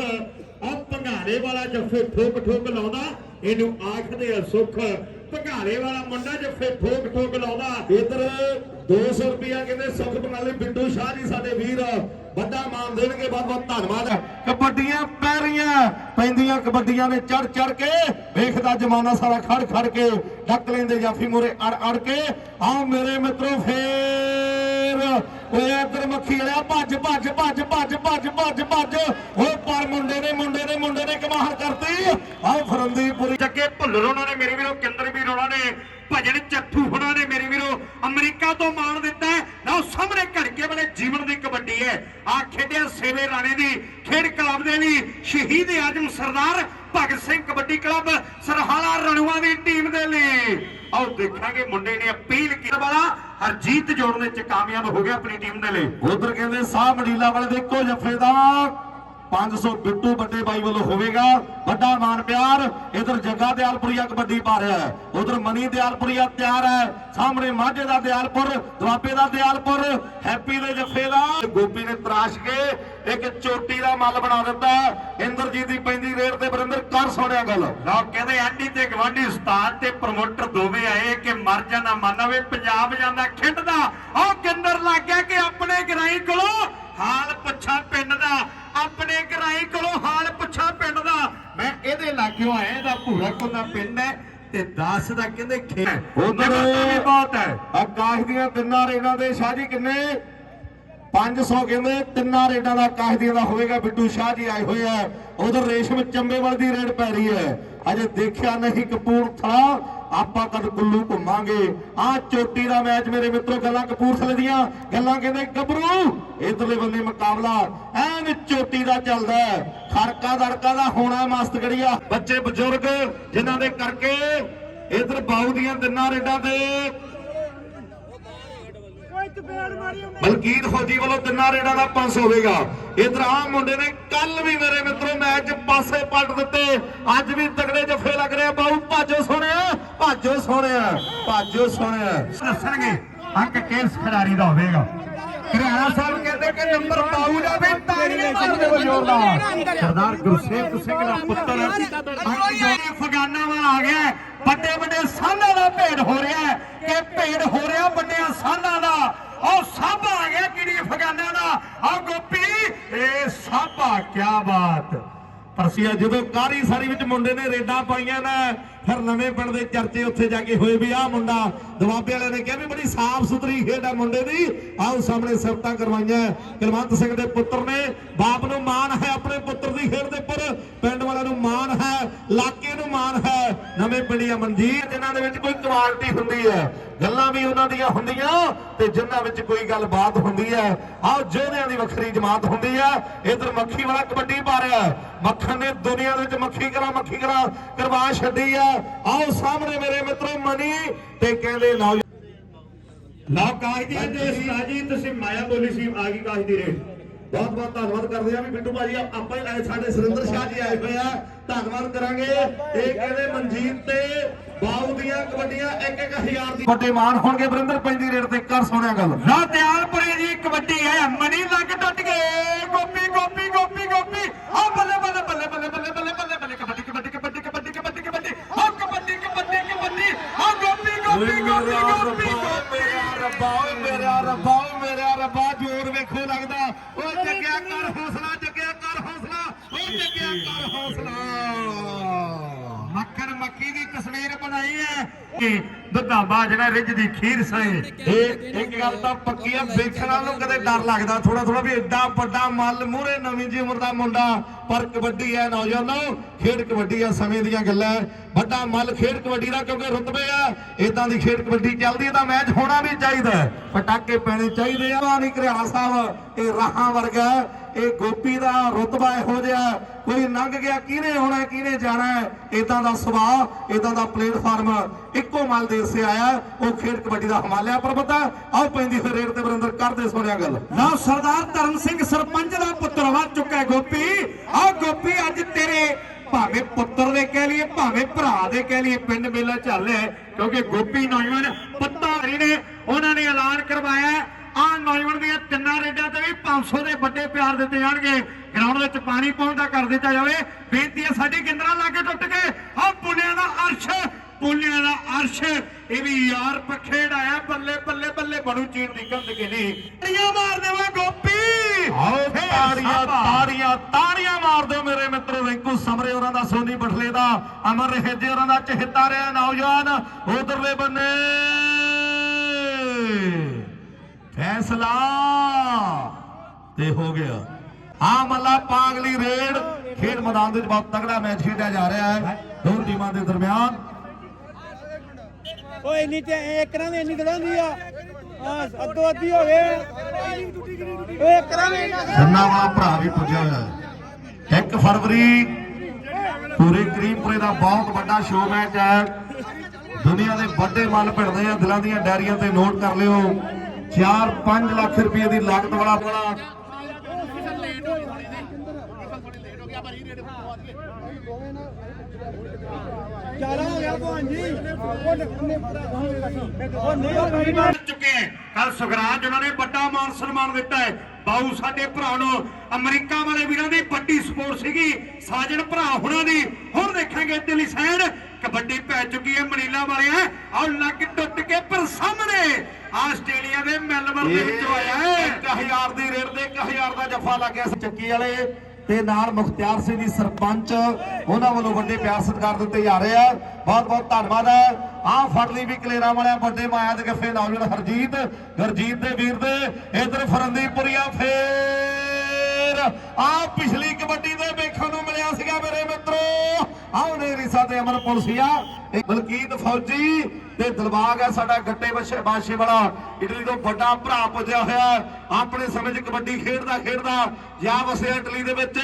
S2: ਭੰਗਾਰੇ ਵਾਲਾ ਜੱਫੇ ਠੋਕ ਠੋਕ ਲਾਉਂਦਾ, ਇਹਨੂੰ ਆਖਦੇ ਆ ਸੁੱਖ। ਭੰਗਾਰੇ ਵਾਲਾ ਮੁੰਡਾ ਜੱਫੇ ਠੋਕ ਠੋਕ ਲਾਉਂਦਾ,
S1: ਇਧਰ 200 ਰੁਪਿਆ ਕਹਿੰਦੇ ਸੁਖ ਬਨਾਲੇ ਬਿੱਟੂ ਸ਼ਾਹ ਜੀ ਸਾਡੇ ਵੀਰ। ਵੱਡਾ ਮਾਨ ਦੇਣਗੇ, ਬਹੁਤ ਬਹੁਤ ਧੰਨਵਾਦ। ਕਬੱਡੀਆਂ ਪੈ ਰਹੀਆਂ ਪੈਂਦੀਆਂ ਕਬੱਡੀਆਂ ਨੇ ਚੜ ਚੜ ਕੇ, ਵੇਖਦਾ ਜਮਾਨਾ ਸਾਰਾ ਖੜ ਖੜ ਕੇ, ਡੱਕ ਲੈਂਦੇ ਜਾਫੀ ਮੋਰੇ ਅੜ ਅੜ ਕੇ। ਆਓ ਮੇਰੇ ਮਿੱਤਰੋ ਫੇਰ, ਓਏ ਇਧਰ ਮੱਖੀ ਵਾਲਿਆ, ਭੱਜ ਭੱਜ ਭੱਜ ਭੱਜ ਭੱਜ ਭੱਜ ਭੱਜ। ਓਏ ਮੁੰਡੇ ਨੇ ਮੁੰਡੇ ਨੇ ਮੁੰਡੇ ਨੇ ਕਮਾਲ ਕਰਤੀ। ਆਓ ਫਰੰਦੀਪੁਰੀ
S2: ਜੱਗੇ ਭੁੱਲਰ ਉਹਨਾਂ ਨੇ ਮੇਰੇ ਵੀਰੋ, ਕੇਂਦਰ ਵੀਰ ਉਹਨਾਂ ਨੇ, ਭਜਨ ਚੱਠੂ ਉਹਨਾਂ ਨੇ ਮੇਰੇ ਵੀਰੋ, ਅਮਰੀਕਾ ਤੋਂ ਮਾਣ ਦਿੱਤਾ ਲਓ ਸਾਹਮਣੇ ਘੜਕੇ ਵਾਲੇ ਜੀਵਨ ਦੀ ਕਬੱਡੀ ਹੈ। ਆ ਖੇਡਿਆ ਸੇਵੇ ਰਾਣੇ ਦੀ, ਖੇਡ ਕਲੱਬ ਦੇ ਵੀ ਸ਼ਹੀਦ ਆਜਮ ਸਰਦਾਰ ਭਗਤ ਸਿੰਘ ਕਬੱਡੀ ਕਲੱਬ, ਸਰਹਾਲਾ ਰਣੂਆ ਦੀ ਟੀਮ ਦੇ ਲਈ। ਆਓ ਦੇਖਾਂਗੇ ਮੁੰਡੇ ਨੇ ਅਪੀਲ ਕੀਤਾ ਵਾਲਾ, ਹਰਜੀਤ ਜੋੜਨ ਚ ਕਾਮਯਾਬ ਹੋ ਗਿਆ ਆਪਣੀ ਟੀਮ ਦੇ ਲਈ।
S1: ਉਧਰ ਕਹਿੰਦੇ, ਸਾਹ ਮਡੀਲਾ ਵਾਲੇ ਦੇ ਜੱਫੇ ਦਾ। 500 ਬਿੱਟੂ ਵੱਡੇ ਬਾਈ ਵੱਲੋਂ ਹੋਵੇਗਾ। ਵੱਡਾ ਮਾਨ ਪਿਆਰ, ਇਧਰ ਜੱਗਾ ਦਿਆਲਪੁਰੀਆ ਕਬੱਡੀ ਪਾ ਰਿਹਾ ਹੈ। ਉਧਰ ਮਨੀ ਦਿਆਲਪੁਰੀਆ ਤਿਆਰ ਹੈ। ਸਾਹਮਣੇ ਮਾਝੇ ਦਾ ਦਿਆਲਪੁਰ, ਦੁਆਬੇ ਦਾ ਦਿਆਲਪੁਰ, ਹੈਪੀ ਦੇ ਜੱਫੇ ਦਾ। ਗੋਪੀ ਨੇ ਤਰਾਸ਼ ਕੇ, ਇੱਕ ਚੋਟੀ ਦਾ ਮੱਲ ਬਣਾ ਦਿੱਤਾ ਇੰਦਰਜੀਤ ਦੀ ਪੈਂਦੀ ਰੇਡ ਤੇ ਵਰਿੰਦਰ, ਕਰ ਸੋਣਿਆ ਗੱਲ।
S2: ਲੋਕ ਕਹਿੰਦੇ ਐਂਡੀ ਤੇ ਗਵਾਂਢੀ ਉਸਤਾਦ ਤੇ ਪ੍ਰਮੋਟਰ ਦੋਵੇਂ ਆਏ ਕਿ ਮਰ ਜਾਣਾ ਮੰਨ ਵੇ ਪੰਜਾਬ ਜਾਂਦਾ ਖੇਡਦਾ ਉਹ ਕਿੰਨਰ ਲੱਗ ਗਿਆ ਕਿ ਆਪਣੇ ਗਰਾਈ ਕੋਲੋਂ ਹਾਲ ਪੁੱਛਾ ਪਿੰਡ ਦਾ। ਆਪਣੇ ਗਰਾਈ ਕੋਲੋਂ ਹਾਲ ਪੁੱਛਾ ਪਿੰਡ ਦਾ। ਮੈਂ ਇਹਦੇ ਲਾਗਿਓ ਆਇਆ? ਇਹਦਾ ਭੂਰਾ ਕੋਨਾ ਪਿੰਡ ਹੈ ਤੇ 10 ਦਾ ਕਹਿੰਦੇ ਖੇਡ
S1: ਉਧਰ
S2: ਵੀ ਬਹੁਤ ਹੈ।
S1: ਆਕਾਸ਼ ਦੀਆਂ ਤਿੰਨਾਂ ਰੇਡਾਂ ਦੇ ਸ਼ਾਹ ਜੀ ਕਿੰਨੇ? 500 ਕਹਿੰਦੇ ਤਿੰਨਾਂ ਰੇਡਾਂ ਦਾ ਕਾਹਦੀਆਂ ਦਾ ਹੋਵੇਗਾ। ਬਿੱਟੂ ਸ਼ਾਹ ਜੀ ਆਏ ਹੋਏ ਆ। ਉਧਰ ਰੇਸ਼ਮ ਚੰਬੇਵਾਲ ਦੀ ਰੇਡ ਪੈ ਰਹੀ ਹੈ। ਅਜੇ ਦੇਖਿਆ ਨਹੀਂ ਕਪੂਰਥਲਾ। ਆਪਾਂ ਕਦ ਕੁੱਲੂ ਘੁੰਮਾਂਗੇ? ਆ ਚੋਟੀ ਦਾ ਮੈਚ ਮੇਰੇ ਮਿੱਤਰੋ, ਗੱਲਾਂ ਕਪੂਰਥਲੇ ਦੀਆਂ। ਗੱਲਾਂ ਕਹਿੰਦੇ, ਗੱਭਰੂ, ਇਧਰਲੇ ਬੰਦੇ ਮੁਕਾਬਲਾ, ਐਨ ਚੋਟੀ ਦਾ ਚੱਲਦਾ ਹੈ। ਖੜਕਾ ਦੜਕਾ ਦਾ ਹੋਣਾ ਮਸਤ ਗੜੀਆ ਬੱਚੇ ਬਜ਼ੁਰਗ, ਜਿਨ੍ਹਾਂ ਦੇ ਕਰਕੇ ਇਧਰ ਬਾਉ ਦੀਆਂ ਦਿਨਾਂ ਰੇਡਾਂ ਤੇ ਮਲਕੀਤ ਫੌਜੀ ਵੱਲੋਂ ਤਿੰਨਾਂ ਰੇਡਾਂ ਦਾ 500 ਹੋਵੇਗਾ। ਇਧਰ ਆ ਮੁੰਡੇ ਨੇ ਕੱਲ ਵੀ ਮੇਰੇ ਮਿੱਤਰੋ ਮੈਚ ਪਾਸੇ ਪਲਟ ਦਿੱਤੇ। ਅੱਜ ਵੀ ਤਗੜੇ ਜਫੇ ਲੱਗ ਰਹੇ ਆ। ਬਾਊ ਭਾਜੋ ਸੋਹਣਿਆ ਭਾਜੋ ਸੋਹਣਿਆ ਭਾਜੋ ਸੋਹਣਿਆ।
S2: ਦੱਸਣਗੇ ਅੰਕ ਕਿਸ ਖਿਡਾਰੀ ਦਾ ਹੋਵੇਗਾ? ਹਰਿਆਣਾ ਸਾਹਿਬ ਕਹਿੰਦੇ ਕਿ ਨੰਬਰ ਪਾਉ ਦਾ ਵੀ ਤਾੜੀਆਂ ਮਾਰਦੇ ਹੋ ਜ਼ੋਰਦਾਰ ਸਰਦਾਰ ਗੁਰਸੇਵਕ ਸਿੰਘ ਦਾ ਪੁੱਤਰ ਅੰਕ ਜੋੜੀ ਫਗਾਨਾ ਵਾਲਾ ਆ ਗਿਆ। ਵੱਡੇ ਵੱਡੇ ਸਾਨਾਂ ਦਾ ਭੇਡ ਹੋ ਰਿਹਾ ਹੈ ਕਿ ਭੇਡ ਹੋ ਰਿਹਾ ਵੱਡਿਆਂ ਸਾਨਾਂ ਦਾ। ਉਹ ਸਭ ਆ ਗਿਆ ਕਿਹੜੀ ਫਗਾਨਾ ਦਾ? ਆ ਗੋਪੀ ਇਹ ਸਭ ਆ ਕੀ ਬਾਤ।
S1: ਪਰਸੀਆ ਜਦੋਂ ਕਾਰੀ ਸਾਰੀ ਵਿੱਚ ਮੁੰਡੇ ਨੇ ਰੇਡਾਂ ਪਾਈਆਂ ਨਾ ਫਿਰ ਨਵੇਂ ਪਿੰਡ ਦੇ ਚਰਚੇ ਉੱਥੇ ਜਾ ਕੇ ਹੋਏ ਵੀ ਆਹ ਮੁੰਡਾ ਦਵਾਬੇ ਵਾਲਿਆਂ ਨੇ ਕਿਹਾ ਵੀ ਬੜੀ ਸਾਫ਼ ਸੁਥਰੀ ਖੇਡ ਆ ਮੁੰਡੇ ਦੀ। ਆਓ ਸਾਹਮਣੇ ਸਿਫਤਾਂ ਕਰਵਾਈਆਂ। ਕੁਲਵੰਤ ਸਿੰਘ ਦੇ ਪੁੱਤਰ ਨੇ, ਬਾਪ ਨੂੰ ਮਾਣ ਹੈ ਆਪਣੇ ਪੁੱਤਰ ਦੀ ਖੇਡ ਦੇ ਉੱਪਰ। ਪਿੰਡ ਵਾਲਿਆਂ ਨੂੰ ਮਾਣ ਹੈ, ਇਲਾਕੇ ਨੂੰ ਮਾਣ ਹੈ। ਨਵੇਂ ਪਿੰਡੀਆਂ ਮਨਜੀਤ, ਜਿਨ੍ਹਾਂ ਦੇ ਵਿੱਚ ਕੋਈ ਕੁਆਲਿਟੀ ਹੁੰਦੀ ਹੈ। ਗੱਲਾਂ ਵੀ ਉਹਨਾਂ ਦੀਆਂ ਹੁੰਦੀਆਂ ਤੇ ਜਿਨ੍ਹਾਂ ਵਿੱਚ ਕੋਈ ਗੱਲਬਾਤ ਹੁੰਦੀ ਹੈ। ਆਓ ਜੋਧਿਆਂ ਦੀ ਵੱਖਰੀ ਜਮਾਤ ਹੁੰਦੀ ਹੈ। ਇਧਰ ਮੱਖੀ ਵਾਲਾ ਕਬੱਡੀ ਪਾ ਰਿਹਾ। ਮੱਖਣ ਨੇ ਦੁਨੀਆ ਦੇ ਵਿੱਚ ਮੱਖੀ ਕਰਾ ਮੱਖੀ ਕਰਾ ਕਰਵਾ ਛੱਡੀ ਆ। ਆਓ ਸਾਹਮਣੇ ਮੇਰੇ ਮਿੱਤਰੋ ਮਨੀ ਤੇ ਕਹਿੰਦੇ ਨਾ
S2: ਲਓ ਕਾਸ਼ ਦੀ ਤੇ ਸਾਜੀ ਤੁਸੀਂ ਮਾਇਆ ਬੋਲੀ ਸੀ ਆ ਗਈ ਕਾਸ਼ ਦੀ ਰੇਟ।
S1: ਬਹੁਤ ਬਹੁਤ ਧੰਨਵਾਦ ਕਰਦੇ ਆ ਵੀ ਬਿੱਟੂ ਭਾਜੀ ਆਪਾਂ ਹੀ ਆਏ ਸਾਡੇ ਸੁਰਿੰਦਰ ਸ਼ਾਹ ਜੀ ਆਏ ਹੋਏ ਆ। ਧੰਨਵਾਦ ਕਰਾਂਗੇ। ਇਹ ਕਹਿੰਦੇ ਮਨਜੀਤ ਤੇ ਬਾਉ ਦੀਆਂ ਕਬੱਡੀਆਂ ਇੱਕ ਇੱਕ ਹਜ਼ਾਰ ਦੀ। ਵੱਡੇ ਮਾਨ ਹੋਣਗੇ ਵਰਿੰਦਰ ਪੈਂਦੀ ਰੇਟ ਤੇ ਕਰ ਸੋਹਣਿਆ ਗੱਲ।
S2: ਰਾਤਿਆਲਪੁਰੇ ਦੀ ਕਬੱਡੀ ਹੈ। ਮਨੀ ਲੱਗ ਟੁੱਟ ਗਏ। ਗੋਪੀ ਗੋਪੀ ਗੋਪੀ ਗੋਪੀ। ਆ ਬੱਲੇ ਬੱਲੇ ਬੱਲੇ ਬੱਲੇ ਬੱਲੇ ਬੱਲੇ ਗੋਪੀ ਗੋਪੀ ਗੋਪੀ
S1: ਮੇਰਾ ਰੱਬਾ ਮੇਰਾ ਰੱਬਾ ਮੇਰਾ ਰੱਬਾ ਜੋਰ ਵੇਖੋ ਲੱਗਦਾ ਓਏ ਜੱਗਿਆ ਕਰ ਹੌਸਲਾ ਜੱਗਿਆ ਕਰ ਹੌਸਲਾ ਓਏ ਜੱਗਿਆ ਕਰ ਹੌਸਲਾ
S2: ਮੱਖਣ ਮੱਖੀ ਦੀ ਤਸਵੀਰ ਬਣਾਈ ਹੈ ਕਿ ਦੁੱਧਾ ਬਾਜਣਾ ਰਿੱਝ ਦੀ ਖੀਰ ਸਏ
S1: ਇਹ ਇੱਕ ਗੱਲ ਤਾਂ ਪੱਕੀ ਆ ਵੇਖਣ ਵਾਲ ਨੂੰ ਕਦੇ ਡਰ ਲੱਗਦਾ ਥੋੜਾ ਥੋੜਾ ਵੀ ਐਡਾ ਵੱਡਾ ਮੱਲ ਮੂਹਰੇ ਨਵੀਂ ਜੀ ਉਮਰ ਦਾ ਮੁੰਡਾ ਪਰ ਕਬੱਡੀ ਹੈ ਨੌਜਵਾਨੋ ਖੇਡ ਕਬੱਡੀ ਆ ਸਮੇਂ ਦੀਆਂ ਗੱਲਾਂ। ਵੱਡਾ ਮੱਲ ਖੇਡ ਕਬੱਡੀ ਦਾ ਕਿਉਂਕਿ ਰੁਤਬੇ ਆ ਇਦਾਂ ਦੀ ਖੇਡ ਕਬੱਡੀ ਚੱਲਦੀ ਤਾਂ ਮੈਚ ਹੋਣਾ ਵੀ ਚਾਹੀਦਾ। ਪਟਾਕੇ ਪੈਣੇ ਚਾਹੀਦੇ ਆ ਨਹੀਂ ਘਰਿਆਲਾ ਸਾਹਿਬ ਇਹ ਰਾਹਾਂ ਵਰਗਾ। ਇਹ ਗੋਪੀ ਦਾ ਰੁਤਬਾ ਇਹੋ ਜਿਹਾ ਕੋਈ ਲੰਘ ਗਿਆ, ਕਿਹਨੇ ਹੋਣਾ ਕਿਹਨੇ ਜਾਣਾ ਇਦਾਂ ਦਾ ਸੁਭਾਅ ਇਦਾਂ ਦਾ ਪਲੇਟਫਾਰਮ ਇੱਕੋ ਮੱਲ ਦੇ ਸੇ ਆਇਆ ਉਹ ਖੇਡ ਕਬੱਡੀ ਦਾ ਹਿਮਾਲਿਆ ਪਰਬਤ ਹੈ ਆਓ ਪੈਂਦੀ ਹੋਈ ਰੇਡ ਤੇ ਬਰਿੰਦਰ ਕਰਦੇ ਸੋਹਣਿਆ ਗੱਲ।
S2: ਨਾ ਸਰਦਾਰ ਧਰਮ ਸਿੰਘ ਸਰਪੰਚ ਦਾ ਪੁੱਤਰ ਵੱਧ ਚੁੱਕਾ ਗੋਪੀ। ਆ ਗੋਪੀ ਅੱਜ ਤੇਰੇ ਭਾਵੇਂ ਪੁੱਤਰ ਦੇ ਕਹਿ ਲਈਏ, ਭਾਵੇਂ ਭਰਾ ਦੇ ਕਹਿ ਲਈਏ, ਪਿੰਡ ਮੇਲਾ ਚੱਲ ਰਿਹਾ ਕਿਉਂਕਿ ਗੋਪੀ ਨੌਜਵਾਨ ਪੱਤਾ ਹਰੀ ਨੇ, ਉਹਨਾਂ ਨੇ ਐਲਾਨ ਕਰਵਾਇਆ ਆ ਨੌਜਵਾਨ ਦੀਆਂ ਤਿੰਨਾਂ ਰੇਡਾਂ ਤੇ ਵੀ 500 ਦੇ ਵੱਡੇ ਪਿਆਰ ਦਿੱਤੇ ਜਾਣਗੇ। ਗਰਾਊਂਡ ਵਿੱਚ ਪਾਣੀ ਪਹੁੰਚਦਾ ਕਰ ਦਿੱਤਾ ਜਾਵੇ। ਬੇਨਤੀ ਹੈ ਸਾਡੀ ਗਿੰਦਰਾ ਲਾਗੇ ਟੁੱਟ ਕੇ ਆ ਪੁੰਨਿਆਂ ਦਾ ਅਰਸ਼ ਪੁੰਨਿਆਂ ਦਾ ਅਰਸ਼। ਇਹ ਵੀ ਯਾਰ ਪਖੇੜ ਆਇਆ ਬੱਲੇ ਬੱਲੇ ਬੱਲੇ ਬੜੂ ਚੀਰ ਦੀ ਕੰਧ ਕੇ ਨਹੀਂ। ਟੀਆਂ ਮਾਰ ਦੇਵਾ ਗੋਪੀ।
S1: ਆਓ ਤਾੜੀਆਂ
S2: ਸਾਬਾ।
S1: ਤਾੜੀਆਂ ਤਾੜੀਆਂ ਮਾਰ ਦਿਓ ਮੇਰੇ ਮਿੱਤਰੋ ਰਿੰਕੂ ਸਮਰੇ ਉਹਨਾਂ ਦਾ ਸੋਨੀ ਬਠਲੇ ਦਾ ਅਮਰ ਰਹੇਜੇ ਉਹਨਾਂ ਦਾ ਚਹਿਤਾ ਰਿਹਾ ਨੌਜਵਾਨ। ਉਧਰਲੇ ਬੰਨੇ। ਫੈਸਲਾ ਤੇ ਹੋ ਗਿਆ। ਆ ਮੱਲਾ ਪਾਗਲੀ ਰੇਡ ਖੇਡ ਮੈਦਾਨ ਦੇ ਵਿੱਚ ਬਹੁਤ ਤਗੜਾ ਮੈਚ ਖੇਡਿਆ ਜਾ ਰਿਹਾ ਹੈ। ਦੋ ਟੀਮਾਂ ਦੇ ਦਰਮਿਆਨ।
S5: ਓਏ ਇੰਨੀ ਤੇ ਇੱਕ ਰਾਂ ਦੀ ਇੰਨੀ ਦੜਾਉਂਦੀ ਆ। ਹਾਂ ਅੱਧੋ ਅੱਧੀ ਹੋ ਗਏ ਓਏ ਇੱਕ ਰਾਂ ਦੀ
S1: ਵਾਲਾ ਭਰਾ ਵੀ ਪੁੱਜਿਆ ਹੋਇਆ ਹੈ। 1 ਫਰਵਰੀ ਪੂਰੇ ਕਰੀਮਪੁਰੇ ਦਾ ਬਹੁਤ ਵੱਡਾ ਸ਼ੋਅ ਮੈਚ ਹੈ। ਦੁਨੀਆ ਦੇ ਵੱਡੇ ਮੱਲ ਭਿੜਦੇ ਆ ਦਿਲਾਂ ਦੀਆਂ ਡਾਇਰੀਆਂ ਤੇ ਨੋਟ ਕਰ ਲਿਓ। 4-5 ਲੱਖ ਰੁਪਏ ਦੀ ਲਾਗਤ ਵਾਲਾ ਬੜਾ
S5: ਚਾਰਾ ਹੋ ਗਿਆ ਭਾਂ ਜੀ ਉਹ ਨਹੀਂ।
S2: ਕਰ ਚੁੱਕੇ ਕੱਲ ਸੁਖਰਾਜ ਉਹਨਾਂ ਨੇ ਵੱਡਾ ਮਾਨ ਸਨਮਾਨ ਦਿੱਤਾ ਹੈ। ਬਾਊ ਸਾਡੇ ਭਰਾ ਨੂੰ ਅਮਰੀਕਾ ਵਾਲੇ ਵੀਰਾਂ ਦੀ ਵੱਡੀ ਸਪੋਰਟ ਸੀਗੀ। ਸਾਜਣ ਭਰਾ ਹੁਣਾਂ ਦੀ। ਹੁਣ ਦੇਖਾਂਗੇ ਦਿੱਲੀ ਸਾਈਡ ਕਬੱਡੀ ਪੈ ਚੁੱਕੀ ਹੈ ਮਨੀਲਾ ਵਾਲਿਆਂ ਆਹ ਲੱਗ ਟੁੱਟ ਕੇ ਪਰ ਸਾਹਮਣੇ ਆਸਟ੍ਰੇਲੀਆ ਦੇ ਮੈਲਬਰਨ ਦੇ ਵਿੱਚੋਂ ਆਇਆ ਹੈ।
S1: 1000 ਦੀ ਰੇਡ ਤੇ 1000 ਦਾ ਜੱਫਾ ਲੱਗਿਆ ਚੱਕੀ ਵਾਲੇ ਤੇ ਨਾਲ ਮੁਖਤਿਆਰ ਸਿੰਘ ਜੀ ਸਰਪੰਚ, ਉਹਨਾਂ ਵੱਲੋਂ ਵੱਡੇ ਪਿਆਰ ਸਤਿਕਾਰ ਦਿੱਤੇ ਜਾ ਰਹੇ ਆ। ਬਹੁਤ ਬਹੁਤ ਧੰਨਵਾਦ ਹੈ ਆਹ ਫੜ ਲਈ ਵੀ ਕਲੇਰਾ ਵਾਲਿਆਂ, ਵੱਡੇ ਮਾਇਆ ਦੇ ਗੱਫੇ ਨੌਜਵਾਨ ਹਰਜੀਤ। ਗੁਰਜੀਤ ਦੇ ਵੀਰ ਦੇ, ਇਧਰ ਫਰੰਦੀਪੁਰੀਆ ਫੇਰ। ਆ ਪਿਛਲੀ ਕਬੱਡੀ ਦੇ ਵੇਖਣ ਨੂੰ ਮਿਲਿਆ ਸੀਗਾ ਮੇਰੇ ਮਿੱਤਰ। ਆਉਣੇ ਰਿਸਾ ਤੇ ਅਮਰ ਪੁਲਸੀਆ ਬਲਕੀਤ ਫੌਜੀ ਤੇ ਦਿਲਬਾਗ ਹੈ ਸਾਡਾ ਗੱਟੇ ਬਸ਼ੇ ਬਾਸ਼ੇ ਵਾਲਾ। ਇਟਲੀ ਤੋਂ ਵੱਡਾ ਭਰਾ ਪੁੱਜਿਆ ਹੋਇਆ। ਆਪਣੇ ਸਮੇਂ 'ਚ ਕਬੱਡੀ ਖੇਡਦਾ ਖੇਡਦਾ ਜਾ ਵਸਿਆ ਇਟਲੀ ਦੇ ਵਿੱਚ।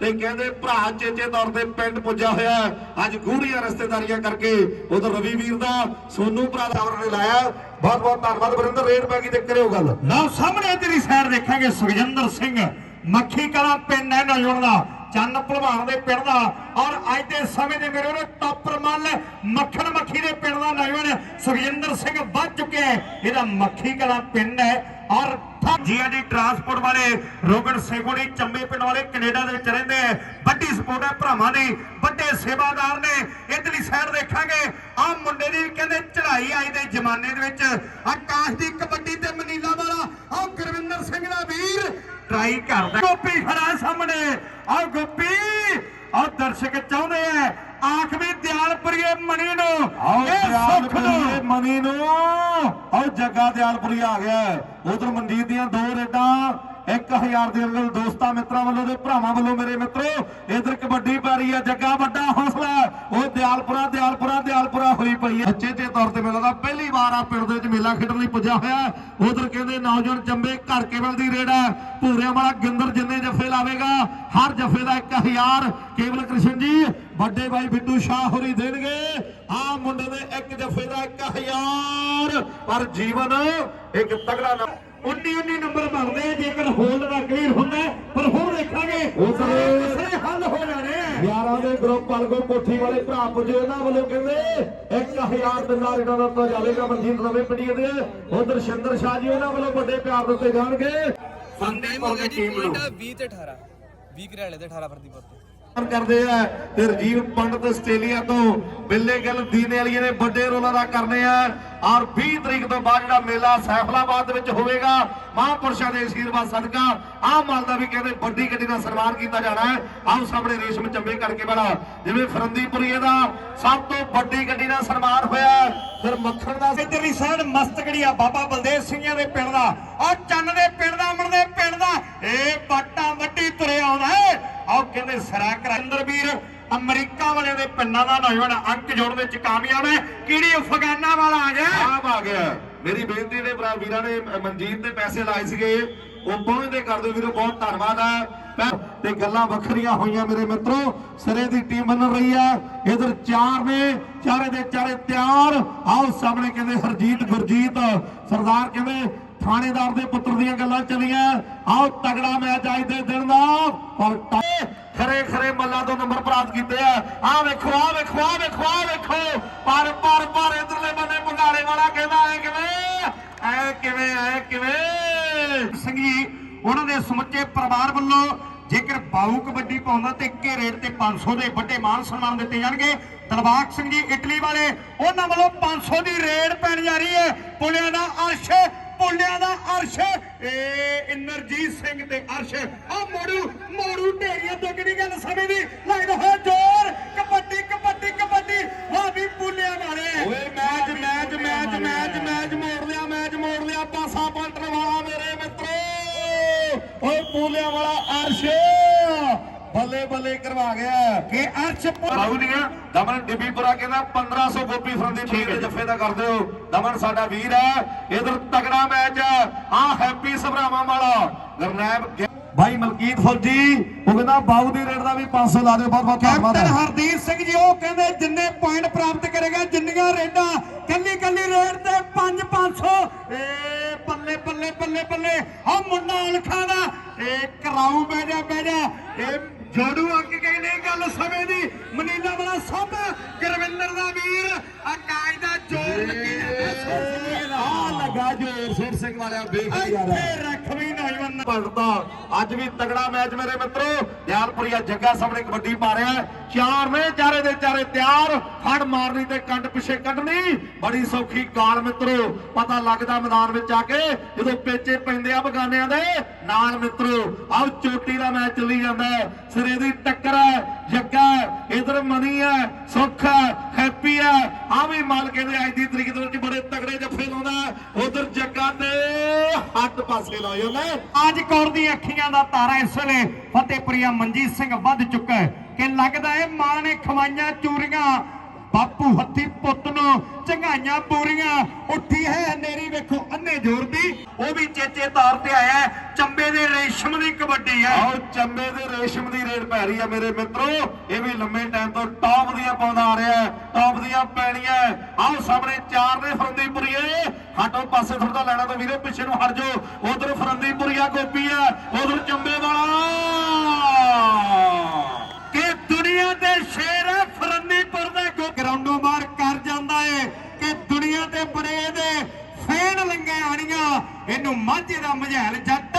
S1: ਤੇ ਕਹਿੰਦੇ ਭਰਾ ਚੇਚੇ ਤੌਰ ਤੇ ਪਿੰਡ ਪੁੱਜਿਆ ਹੋਇਆ। ਅੱਜ ਗੂੜੀਆਂ ਰਿਸ਼ਤੇਦਾਰੀਆਂ ਕਰਕੇ ਉਧਰ ਰਵੀ ਵੀਰ ਦਾ, ਸੋਨੂ ਭਰਾ ਦਾ ਖਬਰ ਨੇ ਲਾਇਆ। ਬਹੁਤ ਬਹੁਤ ਧੰਨਵਾਦ ਵਰਿੰਦਰ, ਰੇਡ ਪੈ ਗਈ ਤੇ ਕਰਿਓ ਗੱਲ।
S2: ਲਓ, ਸਾਹਮਣੇ ਤੇਰੀ ਸਾਈਡ ਦੇਖਾਂਗੇ ਸੁਖਜਿੰਦਰ ਸਿੰਘ। ਮੱਖੀ ਕਲਾ ਪਿੰਡ ਹੈ ਨੌਜਵਾਨ ਦਾ। ਚੰਨ ਭਲਵਾਨ ਦੇ ਪਿੰਡ ਦਾ। ਔਰ ਅੱਜ ਦੇ ਸਮੇਂ ਦੇ ਮੇਰੇ ਉਹਨੇ ਟੱਪਰ ਮੱਲ ਮੱਖਣ ਮੱਖੀ ਦੇ ਪਿੰਡ ਦਾ ਨੌਜਵਾਨ ਸੁਖਜਿੰਦਰ ਸਿੰਘ ਵੱਜ ਚੁੱਕਿਆ ਹੈ। ਇਹਦਾ ਮੱਖੀ ਕਲਾ ਪਿੰਡ ਹੈ। ਔਰ ਜੀਆਰਡੀ ਟਰਾਂਸਪੋਰਟ ਵਾਲੇ ਰੋਗਨ ਸੇਗੋੜੀ ਚੰਬੇ ਪਿੰਡ ਵਾਲੇ ਕੈਨੇਡਾ ਦੇ ਵਿੱਚ ਰਹਿੰਦੇ ਹੈ। ਵੱਡੀ ਸਪੋਰਟ ਹੈ ਭਰਾਵਾਂ ਦੀ। ਵੱਡੇ ਸੇਵਾਦਾਰ ਨੇ। ਇਧਰਲੀ ਸਾਈਡ ਦੇਖਾਂਗੇ। ਆ ਮੁੰਡੇ ਦੀ ਕਹਿੰਦੇ ਚੜ੍ਹਾਈ ਆਈ ਦੇ ਜ਼ਮਾਨੇ ਦੇ ਵਿੱਚ। ਆਕਾਸ਼ ਦੀ ਕਬੱਡੀ ਤੇ ਮਨੀਲਾ ਵਾਲਾ। ਆਹ ਗੁਰਵਿੰਦਰ ਸਿੰਘ ਦਾ ਵੀਰ। ਟਰਾਈ ਕਰਦਾ। ਗੋਪੀ ਖੜਾ ਸਾਹਮਣੇ। ਆਹ ਗੋਪੀ ਆਹ ਦਰਸ਼ਕ ਚਾਹੁੰਦੇ ਆ ਆਖ ਵੀ ਦਿਆਲਪੁਰੀਏ ਮਣੀ ਨੂੰ। ਇਹ ਸੁੱਖ ਨੂੰ
S1: ਮਨੀ ਨੂੰ। ਆਓ ਜੱਗਾ ਦਿਆਲਪੁਰੀ ਆ ਗਿਆ। ਉਧਰ ਮਨਜੀਤ ਦੀਆਂ ਦੋ ਰੇਡਾਂ 1000 ਦੇ ਅੰਗਲ ਦੋਸਤਾਂ ਮਿੱਤਰਾਂ ਵੱਲੋਂ ਤੇ ਭਰਾਵਾਂ ਵੱਲੋਂ ਮੇਰੇ ਮਿੱਤਰੋ, ਇਧਰ ਕਬੱਡੀ ਪੈ ਰਹੀ ਹੈ, ਜੱਗਾ ਵੱਡਾ ਹੌਸਲਾ ਉਹ ਦਿਆਲਪੁਰਾ ਦਿਆਲਪੁਰਾ ਦਿਆਲਪੁਰਾ ਹੋਈ ਪਈ ਹੈ। ਬੱਚੇ ਤੌਰ ਤੇ ਮੈਨੂੰ ਪਹਿਲੀ ਵਾਰ ਆ ਪਿੰਡ ਦੇ ਵਿੱਚ ਮੇਲਾ ਖੇਡਣ ਲਈ ਪੁੱਜਾ ਹੋਇਆ ਉਧਰ ਕਹਿੰਦੇ ਨੌਜਵਾਨ ਚੰਬੇ ਘਰ ਕੇਵਲ ਦੀ ਰੇਡ ਹੈ। ਭੂਰਿਆਂ ਵਾਲਾ ਗਿੰਦਰ ਜਿੰਨੇ ਜੱਫੇ ਲਾਵੇਗਾ, ਹਰ ਜੱਫੇ ਦਾ 1000 ਕੇਵਲ ਕ੍ਰਿਸ਼ਨ ਜੀ, ਵੱਡੇ ਭਾਈ ਬਿੱਟੂ ਸ਼ਾਹ ਹੋਰੀ ਦੇਣਗੇ। ਆ ਮੁੰਡੇ ਦੇ ਇੱਕ ਜੱਫੇ ਦਾ 1000 ਪਰ ਜੀਵਨ ਇੱਕ ਤਗੜਾ ਨਾ
S2: 19 19 ਨੰਬਰ ਬਣਦੇ ਆ ਜੇਕਰ ਹੋਲਡ ਦਾ ਕਲੀਅਰ ਹੁੰਦਾ ਪਰ ਹੁਣ ਦੇਖਾਂਗੇ
S1: ਉਧਰ-
S2: ਸਾਰੇ ਹੱਲ ਹੋ ਜਾਣੇ ਆ।
S1: ਯਾਰਾਂ ਦੇ ਗਰੁੱਪ ਵਾਲਗੋ ਕੋਠੀ ਵਾਲੇ ਭਰਾ ਪੁੱਜੇ ਉਹਨਾਂ ਵੱਲੋਂ ਕਹਿੰਦੇ 1000 ਦਿਨਾਂ ਇਹਨਾਂ ਦਾ ਦਿੱਤਾ ਜਾਵੇਗਾ ਮਨਜੀਤ ਨਵੇਂ ਪਿੰਡੀਏ ਦੇ। ਉਧਰ ਸ਼ਿੰਦਰ ਸ਼ਾਹ ਜੀ ਉਹਨਾਂ ਵੱਲੋਂ ਵੱਡੇ ਪਿਆਰ ਦਿੱਤੇ ਜਾਣਗੇ।
S3: ਟਾਈਮ ਹੋ ਗਿਆ ਜੀ ਪੁਆਇੰਟ 20 ਤੇ 18 20 ਘਰਿਆਲੇ ਤੇ 18 ਫਰਦੀਪੁਰ ਤੇ
S1: ਕਰਦੇ ਆ ਤੇ ਰਜੀਵ ਪੰਡਤ ਆਸਟ੍ਰੇਲੀਆ ਤੋਂ ਬਿੱਲੇ ਗਿੱਲ ਦੀਨੇ ਵਾਲੀਏ ਨੇ ਵੱਡੇ ਰੋਲਾਂ ਦਾ ਕਰਨੇ ਆ। ਔਰ 20 ਤਰੀਕ ਤੋਂ ਬਾਅਦ ਜਿਹੜਾ ਮੇਲਾ ਸੈਫਲਾਬਾਦ ਦੇ ਵਿੱਚ ਹੋਵੇਗਾ, ਮਹਾਂਪੁਰਸ਼ਾਂ ਦੇ ਅਸ਼ੀਰਵਾਦ ਸਦਕਾ ਆਹ ਮਾਲ ਦਾ ਵੀ ਕਹਿੰਦੇ ਵੱਡੀ ਗੱਡੀ ਨਾਲ ਸਨਮਾਨ ਕੀਤਾ ਜਾਣਾ ਹੈ। ਆਓ ਸਾਹਮਣੇ ਰੇਸ਼ਮ ਚੰਬੇ ਕਰਕੇ ਵਾਲਾ ਜਿਵੇਂ ਫਰੰਦੀਪੁਰੀਏ ਦਾ ਸਭ ਤੋਂ ਵੱਡੀ ਗੱਡੀ ਨਾਲ ਸਨਮਾਨ ਹੋਇਆ। ਫਿਰ ਮੱਖਣ ਦਾ
S2: ਇਧਰਲੀ ਸਾਈਡ ਮਸਤਕੜੀ ਬਾਬਾ ਬਲਦੇਵ ਸਿੰਘਾਂ ਦੇ ਪਿੰਡ ਦਾ। ਔਰ ਚੰਨ ਦੇ ਪਿੰਡ ਦਾ, ਅਮਨ ਦੇ ਪਿੰਡ ਦਾ। ਇਹ ਬਾਟਾ ਵੱਡੀ ਤੁਰਿਆ ਆਉਂਦਾ ਹੈ। ਆਹ ਕਹਿੰਦੇ ਸਰਾ ਕਰੰਦਰ ਵੀਰ, ਅਮਰੀਕਾ ਵਾਲਿਆਂ ਦੇ ਪਿੰਡਾਂ ਦਾ ਨੌਜਵਾਨ ਅੰਕ ਜੋੜਨ ਵਿੱਚ ਕਾਮਯਾਬ ਹੈ। ਕਿਹੜੀ ਅਫਗਾਨਾ ਵਾਲਾ ਆ ਗਿਆ?
S1: ਆਪ ਆ ਗਿਆ। ਮੇਰੀ ਬੇਨਤੀ ਨੇ ਭਰਾ, ਵੀਰਾਂ ਨੇ ਮਨਜੀਤ ਦੇ ਪੈਸੇ ਲਾਏ ਸੀਗੇ। ਉਹ ਪਹੁੰਚਦੇ ਕਰ ਦਿਓ ਵੀਰੋ, ਬਹੁਤ ਧੰਨਵਾਦ ਹੈ। ਤੇ ਗੱਲਾਂ ਵੱਖਰੀਆਂ ਹੋਈਆਂ ਮੇਰੇ ਮਿੱਤਰੋ। ਸਿਰੇ ਦੀ ਟੀਮ ਬਣ ਰਹੀ ਹੈ ਇਧਰ ਚਾਰ ਨੇ, ਚਾਰੇ ਦੇ ਚਾਰੇ ਤਿਆਰ। ਆਓ ਸਾਹਮਣੇ ਕਹਿੰਦੇ ਹਰਜੀਤ, ਗੁਰਜੀਤ। ਸਰਦਾਰ ਕਹਿੰਦੇ ਥਾਣੇਦਾਰ ਦੇ ਪੁੱਤਰ ਦੀਆਂ ਗੱਲਾਂ ਚੱਲੀਆਂ। ਆਓ ਤਗੜਾ ਮੈਚ ਅੱਜ ਦੇ ਦਿਨ ਦਾ। ਪਰ ਖਰੇ ਖਰੇ ਮੱਲਾਂ ਤੋਂ ਨੰਬਰ ਪ੍ਰਾਪਤ ਕੀਤੇ ਆ। ਆ ਵੇਖੋ ਆ ਵੇਖੋ ਆ ਵੇਖੋ ਆ ਵੇਖੋ। ਪਰ ਪਰ ਪਰ ਇਧਰਲੇ ਬੰਨੇ ਬੰਗਾਲੇ ਵਾਲਾ ਕਹਿੰਦਾ ਐ ਕਿਵੇਂ? ਐ ਕਿਵੇਂ ਐ ਕਿਵੇਂ?
S2: ਸਿੰਘ ਜੀ, ਉਹਨਾਂ ਦੇ ਸਮੁੱਚੇ ਪਰਿਵਾਰ ਵੱਲੋਂ ਜੇਕਰ ਬਾਹੂ ਕਬੱਡੀ ਪਾਉਂਦਾ ਤੇ ਇੱਕੇ ਰੇਟ ਤੇ 500 ਦੇ ਵੱਡੇ ਮਾਨ ਸਨਮਾਨ ਦਿੱਤੇ ਜਾਣਗੇ। ਦਲਬਾਗ ਸਿੰਘ ਜੀ, ਇਟਲੀ ਵਾਲੇ, ਉਹਨਾਂ ਵੱਲੋਂ 500 ਦੀ ਰੇਡ ਪੈਣ ਜਾ ਰਹੀ ਹੈ। ਪੁਲਿਆਂ ਦਾ ਅਰਸ਼ ਪੁਲਿਆਂ ਦਾ ਅਰਸ਼। ਇਹ ਇੰਦਰਜੀਤ ਸਿੰਘ ਤੇ ਅਰਸ਼। ਆ ਮੋੜੂ ਮੋੜੂ ਢੇਰੀਆਂ ਤੋਂ ਕਿਹੜੀ ਗੱਲ ਸਮੇਂ ਲੱਗਦਾ ਹੋਇਆ ਜ਼ੋਰ। ਕਬੱਡੀ ਕਬੱਡੀ ਕਬੱਡੀ। ਆ ਵੀ ਪੁਲਿਆਂ ਵਾਲੇ।
S1: ਓਏ, match match match match match ਮੋੜ ਲਿਆ, ਮੈਚ ਮੋੜ ਲਿਆ। ਪਾਸਾ ਪਲਟਣ ਵਾਲਾ ਮੇਰੇ ਮਿੱਤਰੋ। ਓਏ ਪੂਲਿਆਂ ਵਾਲਾ ਅਰਸ਼। ਬੱਲੇ ਬੱਲੇ ਕਰਵਾ ਗਿਆ
S2: ਕਿ ਅਰਸ਼
S1: ਬਾਬੂ ਦੀਆਂ ਦਮਨ ਡਿੱਬੀਪੁਰਾ ਕਹਿੰਦਾ 1500 ਗੋਪੀ ਫਰੰਦੀ ਠੀਕ ਹੈ ਜੱਫੇ ਦਾ ਕਰ ਦਿਓ ਦਮਨ ਸਾਡਾ ਵੀਰ ਹੈ। ਇਧਰ ਤਗੜਾ ਮੈਚ ਆ। ਹੈਪੀ ਸਭਰਾਵਾਂ ਵਾਲਾ। ਗਰਨੈਬ ਭਾਈ ਮਲਕੀਤ ਫੌਜੀ ਉਹ ਕਹਿੰਦਾ ਬਾਬੂ ਦੀ ਰੇਟ ਦਾ ਵੀ 500 ਲਾ ਦਿਓ। ਬਹੁਤ ਬਹੁਤ ਧੰਨਵਾਦ।
S2: ਕੈਪਟਨ
S1: ਹੈ
S2: ਹਰਦੀਪ ਸਿੰਘ ਜੀ ਉਹ ਕਹਿੰਦੇ ਜਿੰਨੇ ਪੁਆਇੰਟ ਪ੍ਰਾਪਤ ਕਰੇਗਾ ਜਿੰਨੀਆਂ ਰੇਡਾਂ ਕੱਲੀ ਕੱਲੀ ਰੇਡ ਤੇ 5 500 ਏ ਬੱਲੇ ਬੱਲੇ ਬੱਲੇ ਬੱਲੇ। ਆ ਮੁੰਡਾ ਅਲਖਾ ਦਾ। ਏ ਕਰਾਉ ਬਹਿ ਜਾ ਬਹਿ ਜਾ। ਏ ਜੋੜੂ ਅੱਗ ਗਈ ਨਹੀਂ ਗੱਲ ਸਮੇਂ ਦੀ। ਮਨੀਲਾ ਵਾਲਾ ਸਭ ਗੁਰਵਿੰਦਰ ਦਾ ਵੀਰ ਅਕਾਜ ਦਾ ਜੋਰ ਲੱਗੀ ਜਾਂਦਾ
S1: ਆ ਲੱਗਾ ਜੋਰ ਸੁਰ ਸਿੰਘ ਵਾਲਿਆ ਵੇਖ ਯਾਰ।
S2: ਇੱਥੇ ਰੱਖ ਵੀ ਨੌਜਵਾਨ
S1: ਭਗਤਾ ਅੱਜ ਵੀ ਤਗੜਾ ਮੈਚ ਮੇਰੇ ਮਿੱਤਰੋ। ਦਿਆਲਪੁਰੀਆ ਜੱਗਾ ਸਾਹਮਣੇ ਕਬੱਡੀ ਪਾ ਰਿਹਾ ਹੈ। ਚਾਰ ਨੇ ਚਾਰੇ ਦੇ ਚਾਰੇ ਤਿਆਰ। ਫੜ ਮਾਰਨੀ ਤੇ ਕੰਡ ਪਿੱਛੇ ਕੱਢਣੀ। ਬੜੀ ਸੌਖੀ ਕਾਲ ਮਿੱਤਰੋ। ਪਤਾ ਲੱਗਦਾ ਮੈਦਾਨ ਵਿੱਚ ਆ ਕੇ ਜਦੋਂ ਪੇਚੇ ਪੈਂਦੇ ਆ ਬਗਾਨਿਆਂ ਦੇ। ਨਾਲ ਮਿੱਤਰੋ ਆਹ ਚੋਟੀ ਦਾ ਮੈਚ ਚੱਲੀ ਜਾਂਦਾ ਹੈ। ਸਿਰੇ ਦੀ ਟੱਕਰ ਹੈ ਜੱਗਾ ਇਧਰ ਮਨੀ ਹੈ, ਸੁੱਖ ਹੈ ਹੈਪੀ ਹੈ। ਆ ਵੀ ਮਾਲਕੇ ਦੇ ਅੱਜ ਦੀ ਤਰੀਕ ਦੇ ਵਿੱਚ ਬੜੇ ਤਗੜੇ ਜੱਫੇ ਲਾਉਂਦਾ ਉਧਰ ਜੱਗਾ ਤੇ ਹੱਥ ਪਾਸੇ ਲਾ ਜਾਂਦਾ
S2: ਅੱਜ ਕੌਰ ਦੀਆਂ ਅੱਖੀਆਂ ਦਾ ਤਾਰਾ ਇਸ ਵੇਲੇ? ਫਤਿਹਪੁਰੀਆ ਮਨਜੀਤ ਸਿੰਘ ਵੱਧ ਚੁੱਕਾ ਹੈ ਕਿ ਲੱਗਦਾ ਹੈ ਮਾਂ ਨੇ ਖਵਾਈਆਂ ਚੂਰੀਆਂ। ਬਾਪੂ ਹੱਥੀ ਪੁੱਤ ਨੂੰ ਚੰਗਾਈਆਂ ਪੂਰੀਆਂ। ਉੱਠੀ ਹੈ ਹਨੇਰੀ, ਵੇਖੋ ਅੰਨੇ ਜ਼ੋਰ ਦੀ। ਉਹ ਵੀ ਚੇਚੇ ਤੌਰ ਤੇ ਆਇਆ ਚੰਬੇ ਦੇ ਰੇਸ਼ਮ ਦੀ ਕਬੱਡੀ ਹੈ।
S1: ਆਓ, ਚੰਬੇ ਦੇ ਰੇਸ਼ਮ ਦੀ ਰੇਡ ਪੈ ਰਹੀ ਆ ਮੇਰੇ ਮਿੱਤਰੋ। ਇਹ ਵੀ ਲੰਮੇ ਟਾਈਮ ਤੋਂ ਟੌਪ ਦੀਆਂ ਪਾਉਂਦਾ ਆ ਰਿਹਾ ਟੌਪ ਦੀਆਂ ਪੈਣੀਆਂ ਆਓ, ਸਾਹਮਣੇ ਚਾਰ ਨੇ ਫਰੰਦੀਪੁਰੀਏ। ਹਟੋ ਪਾਸੇ ਥੋੜਾ ਲੈਣਾ ਤਾਂ ਵੀਰੇ, ਪਿੱਛੇ ਨੂੰ ਹਟ ਜਾਓ। ਉਧਰ ਫਰੰਦੀਪੁਰੀਆ ਗੋਪੀ ਹੈ। ਉਧਰ ਚੰਬੇ ਵਾਲਾ।
S2: ਕਿ ਦੁਨੀਆ ਦੇ ਸ਼ੇਰ ਗਰਾਊਂਡੋਂ ਬਾਹਰ ਕਰ ਜਾਂਦਾ ਏ ਕਿ ਦੁਨੀਆ ਤੇ ਬੜੇ ਦੇ ਫੈਨ ਲੰਗੇ ਆਣੀਆਂ। ਇਹਨੂੰ ਮਾਝੇ ਦਾ ਮਝੈਲ ਜੱਟ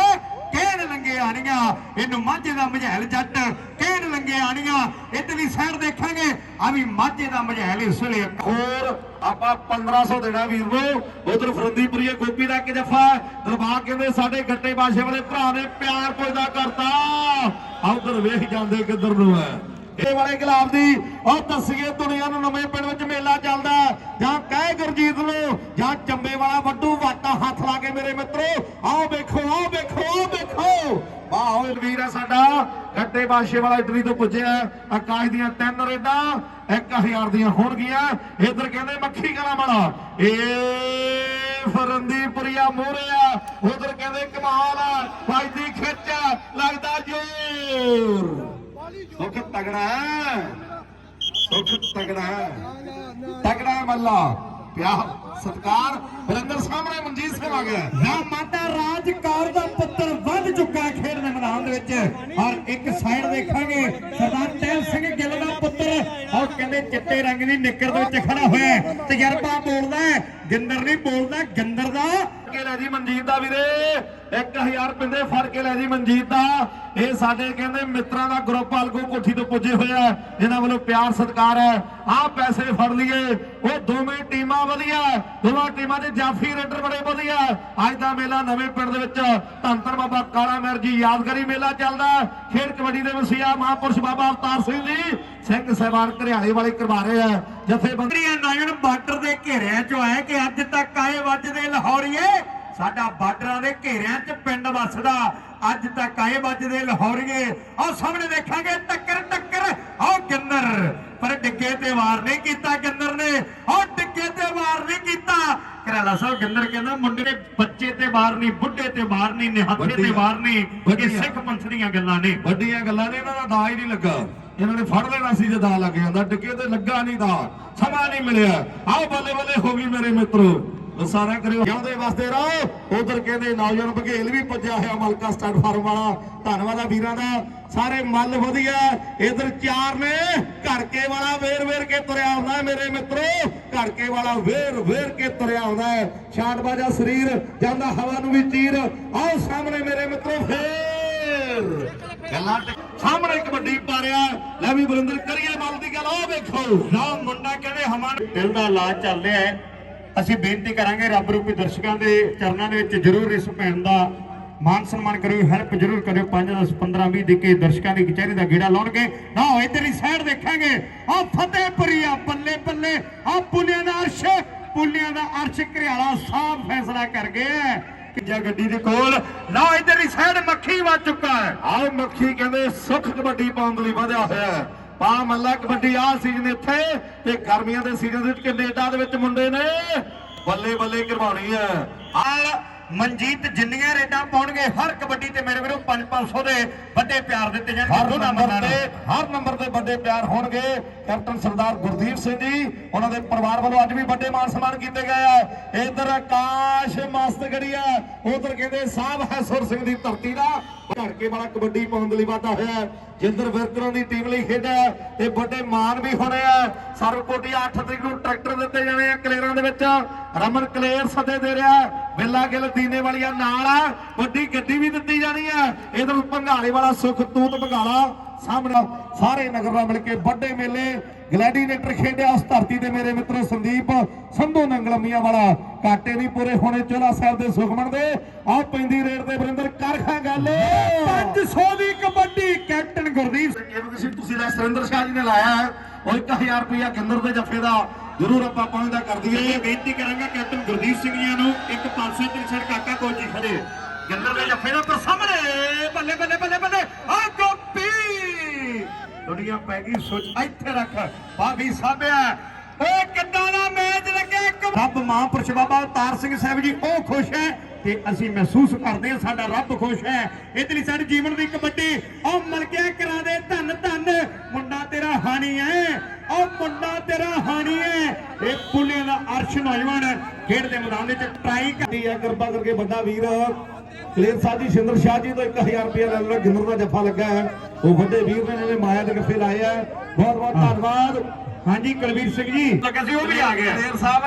S2: ਕਹਿਣ ਲੰਗੇ ਆਣੀਆਂ। ਇਹਨੂੰ ਮਾਝੇ ਦਾ ਮਝੈਲ ਜੱਟ ਕਹਿਣ ਲੰਗੇ ਆਣੀਆਂ। ਇਧਰਲੀ ਸਾਈਡ ਦੇਖਾਂਗੇ। ਆ ਵੀ ਮਾਝੇ ਦਾ ਮਝੈਲ ਇਸ ਵੇਲੇ
S1: ਹੋਰ ਆਪਾਂ 1500 ਦੇਣਾ ਵੀਰ ਨੂੰ। ਉਧਰ ਫਰੰਦੀਪੁਰੀਏ ਗੋਪੀ ਦਾ ਇੱਕ ਜਫਾ ਦਰਬਾਰ ਕਹਿੰਦੇ ਸਾਡੇ ਗੱਟੇ ਬਾਸ਼ੇ ਵਾਲੇ ਭਰਾ ਨੇ ਪਿਆਰ ਪੁੱਜਦਾ ਕਰਤਾ। ਆ ਉਧਰ ਵੇਖ ਜਾਂਦੇ ਕਿੱਧਰ ਨੂੰ ਹੈ। ਇਹ ਵਾਲੇ ਗੁਲਾਬ ਦੀ। ਉਹ ਦੱਸੀਏ ਦੁਨੀਆ ਨੂੰ ਨਵੇਂ ਪਿੰਡ ਵਿੱਚ ਮੇਲਾ ਚੱਲਦਾ ਜਾਂ ਕਹਿ ਗੁਰਜੀਤ ਨੂੰ, ਜਾਂ ਚੰਬੇ ਵਾਲਾ ਵੱਡੂ ਵਾਟਾ ਹੱਥ ਲਾ ਕੇ ਮੇਰੇ ਮਿੱਤਰੋ ਆਓ ਵੇਖੋ ਆਓ ਵੇਖੋ ਆਓ ਵੇਖੋ। ਵਾਹ ਓਏ ਵੀਰ ਆ ਸਾਡਾ। ਗੱਟੇ ਬਾਸ਼ੇ ਵਾਲਾ ਇਟਲੀ ਤੋਂ ਪੁੱਜਿਆ ਆਕਾਸ਼ ਦੀਆਂ ਤਿੰਨ ਰੇਡਾਂ 1000 ਦੀਆਂ ਹੋਣਗੀਆਂ ਇਧਰ ਕਹਿੰਦੇ ਮੱਖੀ ਕਲਾ ਵਾਲਾ। ਏ ਫਰੰਦੀਪੁਰੀਆ ਮੋਹਰੇ ਆ। ਉਧਰ ਕਹਿੰਦੇ ਕਮਾਲ ਆ। ਵੱਜਦੀ ਖਿੱਚ ਲੱਗਦਾ ਜੋਰ। ਸੁੱਖ ਤਗੜਾ ਹੈ। ਤਗੜਾ ਤਗੜਾ ਮੱਲਾ। ਪਿਆ ਸਤਕਾਰ ਵਰਿੰਦਰ ਸਾਹਮਣੇ, ਮਨਜੀਤ ਸਿੰਘ ਆ ਗਿਆ।
S2: ਨਾ ਮਾਤਾ ਰਾਜ ਕੌਰ ਦਾ ਪੁੱਤਰ ਵੱਧ ਚੁੱਕਾ ਖੇਡ ਦੇ ਮੈਦਾਨ ਦੇ ਵਿੱਚ। ਔਰ ਇੱਕ ਸਾਈਡ ਦੇਖਾਂਗੇ। ਸਰਦਾਰ ਤੈਲ ਸਿੰਘ ਗਿੱਲ ਦਾ ਪੁੱਤਰ ਔਰ ਕਹਿੰਦੇ ਚਿੱਟੇ ਰੰਗ ਦੀ ਨਿੱਕਰ ਦੇ ਵਿੱਚ ਖੜਾ ਹੋਇਆ ਤਜਰਬਾ ਬੋਲਦਾ ਗਿੰਦਰ ਨਹੀਂ ਬੋਲਦਾ ਗੰਦਰ ਦਾ।
S1: ਕੇ ਲੈ ਜੀ ਮਨਜੀਤ ਦਾ ਵੀਰੇ। 1000 ਪਿੰਦੇ ਫੜ ਕੇ ਲੈ ਜੀ ਮਨਜੀਤ ਦਾ। ਇਹ ਸਾਡੇ ਕਹਿੰਦੇ ਮਿੱਤਰਾਂ ਦਾ ਗਰੁੱਪ ਅਲਗੋ ਕੋਠੀ ਤੋਂ ਪੁੱਜੇ ਹੋਇਆ ਜਿਨ੍ਹਾਂ ਵੱਲੋਂ ਪਿਆਰ ਸਤਿਕਾਰ ਹੈ। ਆਹ ਪੈਸੇ ਫੜ ਲਈਏ। ਉਹ ਦੋਵੇਂ ਟੀਮਾਂ ਵਧੀਆ। ਦੋਵਾਂ ਟੀਮਾਂ ਦੇ ਜਾਫੀ ਰੇਡਰ ਬੜੇ ਵਧੀਆ। ਅੱਜ ਦਾ ਮੇਲਾ ਨਵੇਂ ਪਿੰਡ ਦੇ ਵਿੱਚ ਧੰਨ ਧੰਨ ਬਾਬਾ ਕਾਲਾ ਮਿਰ ਜੀ ਯਾਦਗਾਰੀ ਮੇਲਾ ਚੱਲਦਾ। ਖੇਡ ਕਬੱਡੀ ਦੇ ਵਸੀਆ ਮਹਾਂਪੁਰਸ਼ ਬਾਬਾ ਅਵਤਾਰ ਸਿੰਘ ਜੀ। ਸਿੰਘ ਸਹਿਬਾਨ ਘਰਿਆਲੇ ਵਾਲੇ ਕਰਵਾ ਰਹੇ ਆ। ਜਥੇਬੰਦੀ
S2: ਬੰਦਰੀਆ ਨਾਇਣ ਬਾਰਡਰ ਦੇ ਘੇਰਿਆਂ ਚੋਂ ਆਏ ਕਿ ਅੱਜ ਤੱਕ ਆਏ ਵੱਜਦੇ ਲਾਹੌਰੀਏ? ਸਾਡਾ ਬਾਰਡਰਾਂ ਦੇ ਘੇਰਿਆਂ 'ਚ ਪਿੰਡ ਵੱਸਦਾ। ਅੱਜ ਤੱਕ ਆਏ ਵੱਜਦੇ ਲਾਹੌਰੀਏ? ਆਹ ਸਾਹਮਣੇ ਦੇਖਾਂਗੇ ਟੱਕਰ ਟੱਕਰ। ਆਹ ਗਿੰਦਰ ਪਰ ਡਿੱਗੇ ਤੇ ਵਾਰ ਨਹੀਂ ਕੀਤਾ ਗਿੰਦਰ ਨੇ। ਆਹ ਡਿੱਗੇ ਤੇ ਵਾਰ ਨਹੀਂ ਕੀਤਾ। ਕਰਾਲਾ ਸਾਹਿਬ ਗਿੰਦਰ ਕਹਿੰਦਾ ਮੁੰਡੇ ਨੇ ਬੱਚੇ ਤੇ ਵਾਰ ਨਹੀਂ ਬੁੱਢੇ ਤੇ ਵਾਰ ਨਹੀਂ ਨਿਹੱਥੇ ਤੇ ਵਾਰ ਨਹੀਂ। ਇਹ ਸਿੱਖ ਪੰਥ ਦੀਆਂ ਗੱਲਾਂ ਨੇ।
S1: ਵੱਡੀਆਂ ਗੱਲਾਂ ਨੇ ਇਹਨਾਂ ਦਾ ਦਾ ਹੀ ਨਹੀਂ ਲੱਗਾ। ਇਹਨਾਂ ਨੇ ਫੜ ਲੈਣਾ ਸੀ ਜੇ ਦਾ ਲੱਗ ਜਾਂਦਾ। ਟਿੱਕੇ ਤੇ ਲੱਗਾ ਨਹੀਂ ਦਾ ਸਮਾਂ ਨਹੀਂ ਮਿਲਿਆ। ਆਓ ਬੱਲੇ ਬੱਲੇ ਹੋ ਗਈ ਮੇਰੇ ਮਿੱਤਰੋ। ਸਾਰਾ ਕਰਿਓ। ਜਿਉਂਦੇ ਵਸਦੇ ਰਹੋ। ਉਧਰ ਕਹਿੰਦੇ ਨੌਜਵਾਨ ਬਘੇਲ ਵੀ ਪੁੱਜਿਆ ਹੋਇਆ ਮਲਕਾ ਸਟਾਰਟ ਫਾਰਮ ਵਾਲਾ। ਧੰਨਵਾਦ ਆ ਵੀਰਾਂ ਦਾ। ਸਾਰੇ ਮੱਲ ਵਧੀਆ। ਇਧਰ ਚਾਰ ਨੇ। ਘੜਕੇ ਵਾਲਾ ਵੇਰ ਵੇਰ ਕੇ ਤੁਰਿਆ ਆਉਂਦਾ ਹੈ ਮੇਰੇ ਮਿੱਤਰੋ। ਘੜਕੇ ਵਾਲਾ ਵੇਰ ਵੇਰ ਕੇ ਤੁਰਿਆ ਆਉਂਦਾ ਹੈ। ਛਾਟ ਬਾਜਾ ਸਰੀਰ ਜਾਂਦਾ ਹਵਾ ਨੂੰ ਵੀ ਚੀਰ। ਆਓ ਸਾਹਮਣੇ ਮੇਰੇ ਮਿੱਤਰੋ ਫੇਰ। ਗੱਲਾਂ ਸਾਹਮਣੇ ਕਬੱਡੀ ਪਾ ਰਿਹਾ ਲੈ ਵੀ ਬਰਿੰਦਰ ਕਰੀਏ ਮੱਲ ਦੀ ਗੱਲ ਉਹ ਵੇਖੋ।
S2: ਨਾ ਮੁੰਡਾ ਕਹਿੰਦੇ ਹਮਾਨ ਦਿਲ ਦਾ ਇਲਾਜ ਚੱਲ ਰਿਹਾ ਹੈ। ਅਸੀਂ ਬੇਨਤੀ ਕਰਾਂਗੇ ਰੱਬ ਰੂਪੀ ਦਰਸ਼ਕਾਂ ਦੇ ਚਰਨਾਂ ਦੇ ਵਿੱਚ ਜਰੂਰ ਇਸ ਭੈਣ ਦਾ ਮਾਨ ਸਨਮਾਨ ਕਰਿਓ, ਹੈਲਪ ਜਰੂਰ ਕਰਿਓ। 5 10 15 20 ਦੇ ਕੇ ਦਰਸ਼ਕਾਂ ਦੀ ਕਚਹਿਰੀ ਦਾ ਗੇੜਾ ਲਾਉਣਗੇ। ਨਾ ਇਧਰਲੀ ਸਾਈਡ ਦੇਖਾਂਗੇ। ਆ ਫਤਿਹਪੁਰੀਆ ਬੱਲੇ ਬੱਲੇ। ਆ ਪੁੱਲਿਆਂ ਦਾ ਅਰਸ਼, ਪੁਲਿਆਂ ਦਾ ਅਰਸ਼ ਘਰਿਆਲਾ ਸਾਫ਼ ਫੈਸਲਾ ਕਰ ਗਿਆ ਜਾਂ ਗੱਡੀ ਦੇ ਕੋਲ। ਨਾ ਇਧਰਲੀ ਸਾਈਡ ਮੱਖੀ ਵੱਜ ਚੁੱਕਾ ਹੈ।
S1: ਆਹ ਮੱਖੀ ਕਹਿੰਦੇ ਸੁੱਖ ਕਬੱਡੀ ਪਾਉਣ ਦੇ ਲਈ ਵਧਿਆ ਹੋਇਆ ਹੈ। ਪਾ ਮੱਲਾ ਕਬੱਡੀ, ਆਹ ਸੀਜ਼ਨ ਇੱਥੇ। ਤੇ ਗਰਮੀਆਂ ਦੇ ਸੀਜ਼ਨ ਵਿੱਚ ਕੈਨੇਡਾ ਦੇ ਵਿੱਚ ਮੁੰਡੇ ਨੇ? ਬੱਲੇ ਬੱਲੇ ਕਰਵਾਉਣੀ ਹੈ।
S2: ਆਲ ਮਨਜੀਤ ਜਿੰਨੀਆਂ ਰੇਡਾਂ ਪਾਉਣਗੇ ਹਰ ਕਬੱਡੀ ਤੇ ਮੇਰੇ ਵੀਰੋ 5-500 ਦੇ ਵੱਡੇ ਪਿਆਰ ਦਿੱਤੇ ਜਾਣਗੇ
S1: ਹਰ
S2: ਦੋਨਾਂ
S1: ਨੰਬਰ ਤੇ
S2: ਨੂੰ।
S1: ਹਰ ਨੰਬਰ ਤੇ ਵੱਡੇ ਪਿਆਰ ਹੋਣਗੇ। ਕੈਪਟਨ ਸਰਦਾਰ ਗੁਰਦੀਪ ਸਿੰਘ ਜੀ ਉਹਨਾਂ ਦੇ ਪਰਿਵਾਰ ਵੱਲੋਂ ਅੱਜ ਵੀ ਵੱਡੇ ਮਾਨ ਸਨਮਾਨ ਕੀਤੇ ਗਏ ਆ। ਇਧਰ ਆਕਾਸ਼ ਮਸਤਗੜੀਆ ਉਧਰ ਕਹਿੰਦੇ ਸਾਹਿਬ ਹੈ ਸੁਰ ਸਿੰਘ ਦੀ ਧਰਤੀ ਦਾ। ਧੜਕੇ ਵਾਲਾ ਕਬੱਡੀ ਪਾਉਣ ਦੇ ਲਈ ਵਾਧਾ ਹੋਇਆ। ਜਿੰਦਰ ਵਿਰਕਰਾਂ ਦੀ ਟੀਮ ਲਈ ਖੇਡਿਆ ਹੈ ਤੇ ਵੱਡੇ ਮਾਨ ਵੀ ਹੋਣੇ ਆ। ਸਰਵਕੋਟੀ 8 ਤਰੀਕ ਨੂੰ ਟਰੈਕਟਰ ਦਿੱਤੇ ਜਾਣੇ ਆ ਕਲੇਰਾਂ ਦੇ ਵਿੱਚ। ਰਮਨ ਕਲੇਰ ਸਦੇ ਦੇ ਰਿਹਾ ਬਿੱਲਾ ਗਿੱਲ ਦੀਨੇ ਵਾਲੀਆਂ ਨਾਲ ਆ ਵੱਡੀ ਗੱਡੀ ਵੀ ਦਿੱਤੀ ਜਾਣੀ ਆ ਇਧਰ ਭੰਗਾਲੇ ਵਾਲਾ ਸੁਖ ਤੂਤ ਭੰਗਾਲਾ ਸਾਹਮਣੇ ਸਾਰੇ ਨਗਰ ਨਾਲ ਮਿਲ ਕੇ ਵੱਡੇ ਮੇਲੇ। ਗਲੈਡੀਨੇਟਰ ਖੇਡਿਆ ਉਸ ਧਰਤੀ ਤੇ ਮੇਰੇ ਮਿੱਤਰੋ ਸੰਦੀਪ। ਸੰਧੂ ਨੰਗਲਮੀਆਂ ਵਾਲਾ। ਕਾਟੇ ਨਹੀਂ ਪੂਰੇ ਹੋਣੇ ਚੋਲਾ ਸਾਹਿਬ ਦੇ ਸੁਖਮਣ ਦੇ। ਆ ਪੈਂਦੀ ਰੇਡ ਤੇ ਵਰਿੰਦਰ ਕਰਖਾ ਗੱਲ।
S2: 500 ਦੀ ਕਬੱਡੀ, ਕੈਪਟਨ ਗੁਰਦੀਪ ਸਿੰਘ।
S1: ਇਹ ਤੁਸੀਂ ਤੁਸੀਂ ਲੈ ਸੁਰਿੰਦਰ ਸ਼ਾਹ ਜੀ ਨੇ ਲਾਇਆ ਹੈ। ਉਹ 1000 ਰੁਪਇਆ ਕਿੰਦਰ ਦੇ ਜੱਫੇ ਦਾ ਜ਼ਰੂਰ ਆਪਾਂ ਪਹੁੰਚਦਾ ਕਰ ਦਈਏ
S2: ਬੇਨਤੀ ਕਰਾਂਗਾ ਕੈਪਟਨ ਗੁਰਦੀਪ ਸਿੰਘ ਜੀ ਨੂੰ, ਇੱਕ ਪਾਸੇ ਤਿਰਛੜ ਕਾਕਾ ਕੋਜੀ ਖੜੇ। ਗਿੰਦਰ ਦੇ ਜੱਫੇ ਦਾ ਪਰ ਸਾਹਮਣੇ। ਬੱਲੇ ਬੱਲੇ ਬੱਲੇ ਬੱਲੇ। ਆ ਗੋਪੀ! ਦੁਨੀਆ ਪੈ ਗਈ ਸੋਚ। ਇੱਥੇ ਰੱਖ। ਭਾਵੀ ਸਾਬਿਆ ਓਏ, ਕਿੱਦਾਂ ਦਾ ਮੈਚ ਲੱਗਿਆ ਇੱਕ ਰੱਬ ਮਹਾਂਪੁਰਸ਼ ਬਾਬਾ ਅਵਤਾਰ ਸਿੰਘ ਸਾਹਿਬ ਜੀ, ਉਹ ਖੁਸ਼ ਹੈ ਤੇ ਅਸੀਂ ਮਹਿਸੂਸ ਕਰਦੇ ਹਾਂ ਸਾਡਾ ਰੱਬ ਖੁਸ਼ ਹੈ। ਇਤਨੀ ਸਾਡੇ ਜੀਵਨ ਦੀ ਕਬੱਡੀ। ਉਹ ਮਲਕਿਆ ਕਰਾ ਦੇ, ਧੰਨ ਧੰਨ। ਮੁੰਡਾ ਤੇਰਾ ਹਾਨੀ ਹੈ। ਉਹ ਮੁੰਡਾ ਤੇਰਾ ਹਾਣੀ ਹੈ ਇਹ ਪੁੱਲੇ ਦਾ ਅਰਸ਼ ਨੌਜਵਾਨ ਖੇਡ ਦੇ ਮੈਦਾਨ ਦੇ ਵਿੱਚ ਟਰਾਈ ਕਰ
S1: ਕਰਦੀ ਆ ਕਿਰਪਾ ਕਰਕੇ ਵੱਡਾ ਵੀਰ ਕਲੇਰ ਸਾਹਿਬ ਜੀ ਸ਼ਿੰਦਰ ਸ਼ਾਹ ਜੀ ਤੋਂ 1000 ਰੁਪਏ ਲੈ ਲਓ ਗਿੰਦਰ ਦਾ ਜੱਫਾ ਲੱਗਾ ਹੈ ਉਹ ਵੱਡੇ ਵੀਰ ਨੇ ਜਿਹੜੇ ਮਾਇਆ ਦੇ ਗੱਫੇ ਲਾਏ ਆ ਬਹੁਤ ਬਹੁਤ ਧੰਨਵਾਦ।
S2: ਹਾਂਜੀ ਕੁਲਵੀਰ ਸਿੰਘ ਜੀ। ਲੱਗਾ ਸੀ ਉਹ ਵੀ ਆ ਗਿਆ।
S1: ਕਲੇਰ ਸਾਹਿਬ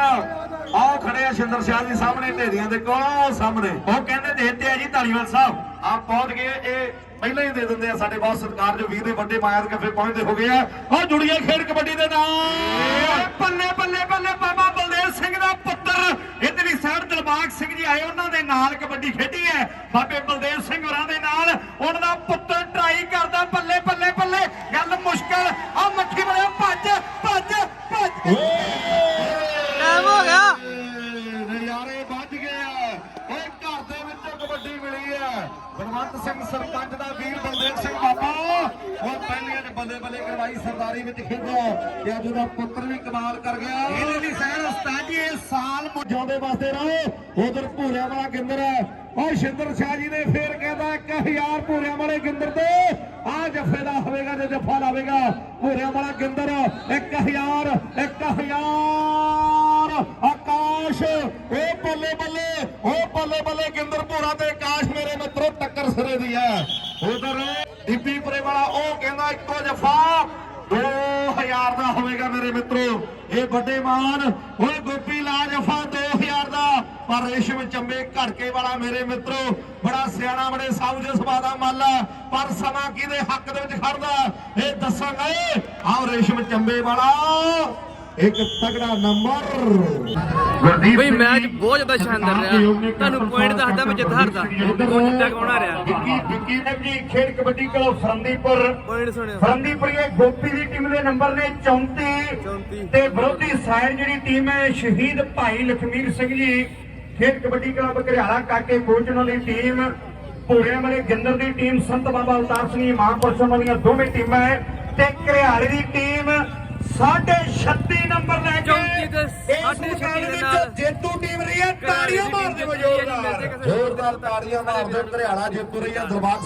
S1: ਆਓ ਖੜੇ ਆ ਸ਼ਿੰਦਰ ਸ਼ਾਹ ਜੀ ਸਾਹਮਣੇ ਢੇਰੀਆਂ ਦੇ ਕੋਲ ਸਾਹਮਣੇ।
S2: ਉਹ ਕਹਿੰਦੇ ਦੇਤੇ ਆ ਜੀ ਧਾਲੀਵਾਲ ਸਾਹਿਬ।
S1: ਆ ਪਹੁੰਚ ਗਏ ਇਹ ਪਹਿਲਾਂ ਹੀ ਦੇ ਦਿੰਦੇ ਆ ਸਾਡੇ ਬਹੁਤ ਸਤਿਕਾਰ ਜੋ ਵੀਰ ਦੇ ਵੱਡੇ ਮਾਇਆ ਦੇ ਪਹੁੰਚਦੇ ਹੋ ਗਏ ਆ। ਉਹ ਜੁੜੀਏ ਖੇਡ ਕਬੱਡੀ ਦੇ ਨਾਲ।
S2: ਪੱਲੇ ਪੱਲੇ ਬੱਲੇ, ਬਾਬਾ ਬਲਦੇਵ ਸਿੰਘ ਦਾ ਪੁੱਤਰ। ਇਧਰਲੀ ਸਾਈਡ ਦਿਲਬਾਗ ਸਿੰਘ ਜੀ ਆਏ, ਉਹਨਾਂ ਦੇ ਨਾਲ ਕਬੱਡੀ ਖੇਡੀ ਹੈ। ਬਾਬੇ ਬਲਦੇਵ ਸਿੰਘ ਹੋਰਾਂ ਦੇ ਨਾਲ। ਉਹਨਾਂ ਦਾ ਪੁੱਤਰ ਟਰਾਈ ਕਰਦਾ ਪੱਲੇ ਬੱਲੇ ਬੱਲੇ ਗੱਲ ਮੁਸ਼ਕਲ ਆ ਮੱਖੀ ਬੜੇ ਭੱਜ ਭੱਜ ਭੱਜ
S3: ਟਾਈਮ ਹੋ ਗਿਆ
S1: ਨਜ਼ਾਰੇ ਵੱਜ ਗਏ ਆ ਓਏ ਘਰ ਦੇ ਵਿੱਚੋਂ ਕਬੱਡੀ ਮਿਲੀ ਆ ਬਲਵੰਤ ਸਿੰਘ ਸਰਪੰਚ ਦਾ ਵੀਰ ਬਲਦੇਵ ਸਿੰਘ ਬਾਬਾ ਉਹ ਪਹਿਲੀਆਂ ਚ ਬੱਲੇ ਬੱਲੇ ਕਰਵਾਈ ਸਰਦਾਰੀ ਵਿੱਚ ਖੇਡਿਆ ਉਹਦਾ ਪੁੱਤਰ ਵੀ ਕਮਾਲ ਕਰ ਗਿਆ।
S2: ਇਧਰਲੀ ਸਾਈਡ ਉਸਤਾਦ ਜੀ ਇਹ ਸਾਲ
S1: ਜਿਉਂਦੇ ਵਾਸਤੇ ਰਹੋ। ਉਧਰ ਭੂਰਿਆਂ ਵਾਲਾ ਗਿੰਦਰ ਹੈ। ਉਹ ਸ਼ਿੰਦਰ ਸ਼ਾਹ ਜੀ ਨੇ ਫੇਰ ਕਹਿੰਦਾ 1000 ਭੂਰਿਆਂ ਵਾਲੇ ਗਿੰਦਰ ਦੇ ਆ ਜੱਫੇ ਦਾ ਹੋਵੇਗਾ ਜੇ ਜੱਫਾ ਲਾਵੇਗਾ ਭੂਰਿਆਂ ਵਾਲਾ ਗਿੰਦਰ 1000 1000 ਆਕਾਸ਼ ਓ ਬੱਲੇ ਬੱਲੇ ਓ ਬੱਲੇ ਬੱਲੇ ਗਿੰਦਰ ਭੂਰਾ ਤੇ ਆਕਾਸ਼ ਮੇਰੇ ਮਿੱਤਰੋ ਟੱਕਰ ਸਿਰੇ ਦੀ ਹੈ ਉਧਰ ਦੀਪੀਪੁਰੇ ਵਾਲਾ ਉਹ ਕਹਿੰਦਾ ਇੱਕੋ ਜੱਫਾ 2000 ਦਾ ਹੋਵੇਗਾ ਮੇਰੇ ਮਿੱਤਰੋ ਇਹ ਵੱਡੇ ਮਾਨ ਓਏ ਗੋਪੀ ਲਾ ਜਫਾ 2000 ਦਾ ਪਰ ਰੇਸ਼ਮ ਚੰਬੇ ਘੜਕੇ ਵਾਲਾ ਮੇਰੇ ਮਿੱਤਰੋ ਬੜਾ ਸਿਆਣਾ ਬੜੇ ਸਾਊਜ ਸੁਭਾਅ ਦਾ ਮੱਲ ਪਰ ਸਮਾਂ ਕਿਹਦੇ ਹੱਕ ਦੇ ਵਿੱਚ ਖੜਦਾ? ਇਹ ਦੱਸਾਂਗੇ ਆਓ ਰੇਸ਼ਮ ਚੰਬੇ ਵਾਲਾ ਇੱਕ ਤਗੜਾ ਨੰਬਰ
S2: ਗੁਰਦੀਪ
S3: ਬਈ ਮੈਚ ਬਹੁਤ ਜ਼ਿਆਦਾ ਸ਼ਾਨਦਾਰ ਰਿਹਾ। ਤੁਹਾਨੂੰ ਪੁਆਇੰਟ ਦੱਸਦਾ ਮੈਂ ਜਿੱਤ ਹਾਰਦਾ। ਕੌਣ ਜਿੱਤਿਆ ਕੌਣ ਹਾਰਿਆ
S2: ਵਿੱਕੀ ਵਿੱਕੀ ਨੇ ਜੀ ਖੇਡ ਕਬੱਡੀ ਕਲੱਬ ਫਰੰਦੀਪੁਰ।
S3: ਪੁਆਇੰਟ ਸੁਣਿਓ।
S2: ਫਰੰਦੀਪੁਰੀਏ ਗੋਪੀ ਦੀ ਟੀਮ ਦੇ ਨੰਬਰ ਨੇ 34
S3: 34
S2: ਤੇ ਵਿਰੋਧੀ ਸਾਈਡ ਜਿਹੜੀ ਟੀਮ ਹੈ ਸ਼ਹੀਦ ਭਾਈ ਲਖਮੀਰ ਸਿੰਘ ਜੀ ਖੇਡ ਕਬੱਡੀ ਕਲੱਬ ਘਰਿਆਲਾ ਕਾਕੇ ਕੋਚ ਉਹਨਾਂ ਦੀ ਟੀਮ ਭੋਰਿਆਂ ਵਾਲੇ ਗਿੰਦਰ ਦੀ ਟੀਮ ਸੰਤ ਬਾਬਾ ਅਵਤਾਰ ਸਿੰਘ ਜੀ ਮਹਾਂਪੁਰਸ਼ਾਂ ਵਾਲੀਆਂ ਦੋਵੇਂ ਟੀਮਾਂ ਹੈ ਤੇ ਘਰਿਆਲੇ ਦੀ ਟੀਮ ਸਾਢੇ 36 ਨੰਬਰ ਲੈ ਕੇ
S3: 34 ਤੇ
S2: ਇਸ
S3: ਸਾਢੇ
S2: ਮੁਕਾਬਲੇ
S3: 36 ਦੇ
S2: ਵਿੱਚ
S3: ਨਾਲ
S2: ਜੇਤੂ ਟੀਮ ਰਹੀ ਹੈ ਤਾੜੀਆਂ ਮਾਰਦੇ ਹੋ ਜ਼ੋਰਦਾਰ।
S1: ਜ਼ੋਰਦਾਰ ਤਾੜੀਆਂ ਮਾਰਦੇ ਘਰਿਆਲਾ ਜਿੱਤ ਰਹੀ ਆ ਦਰਬਾਰ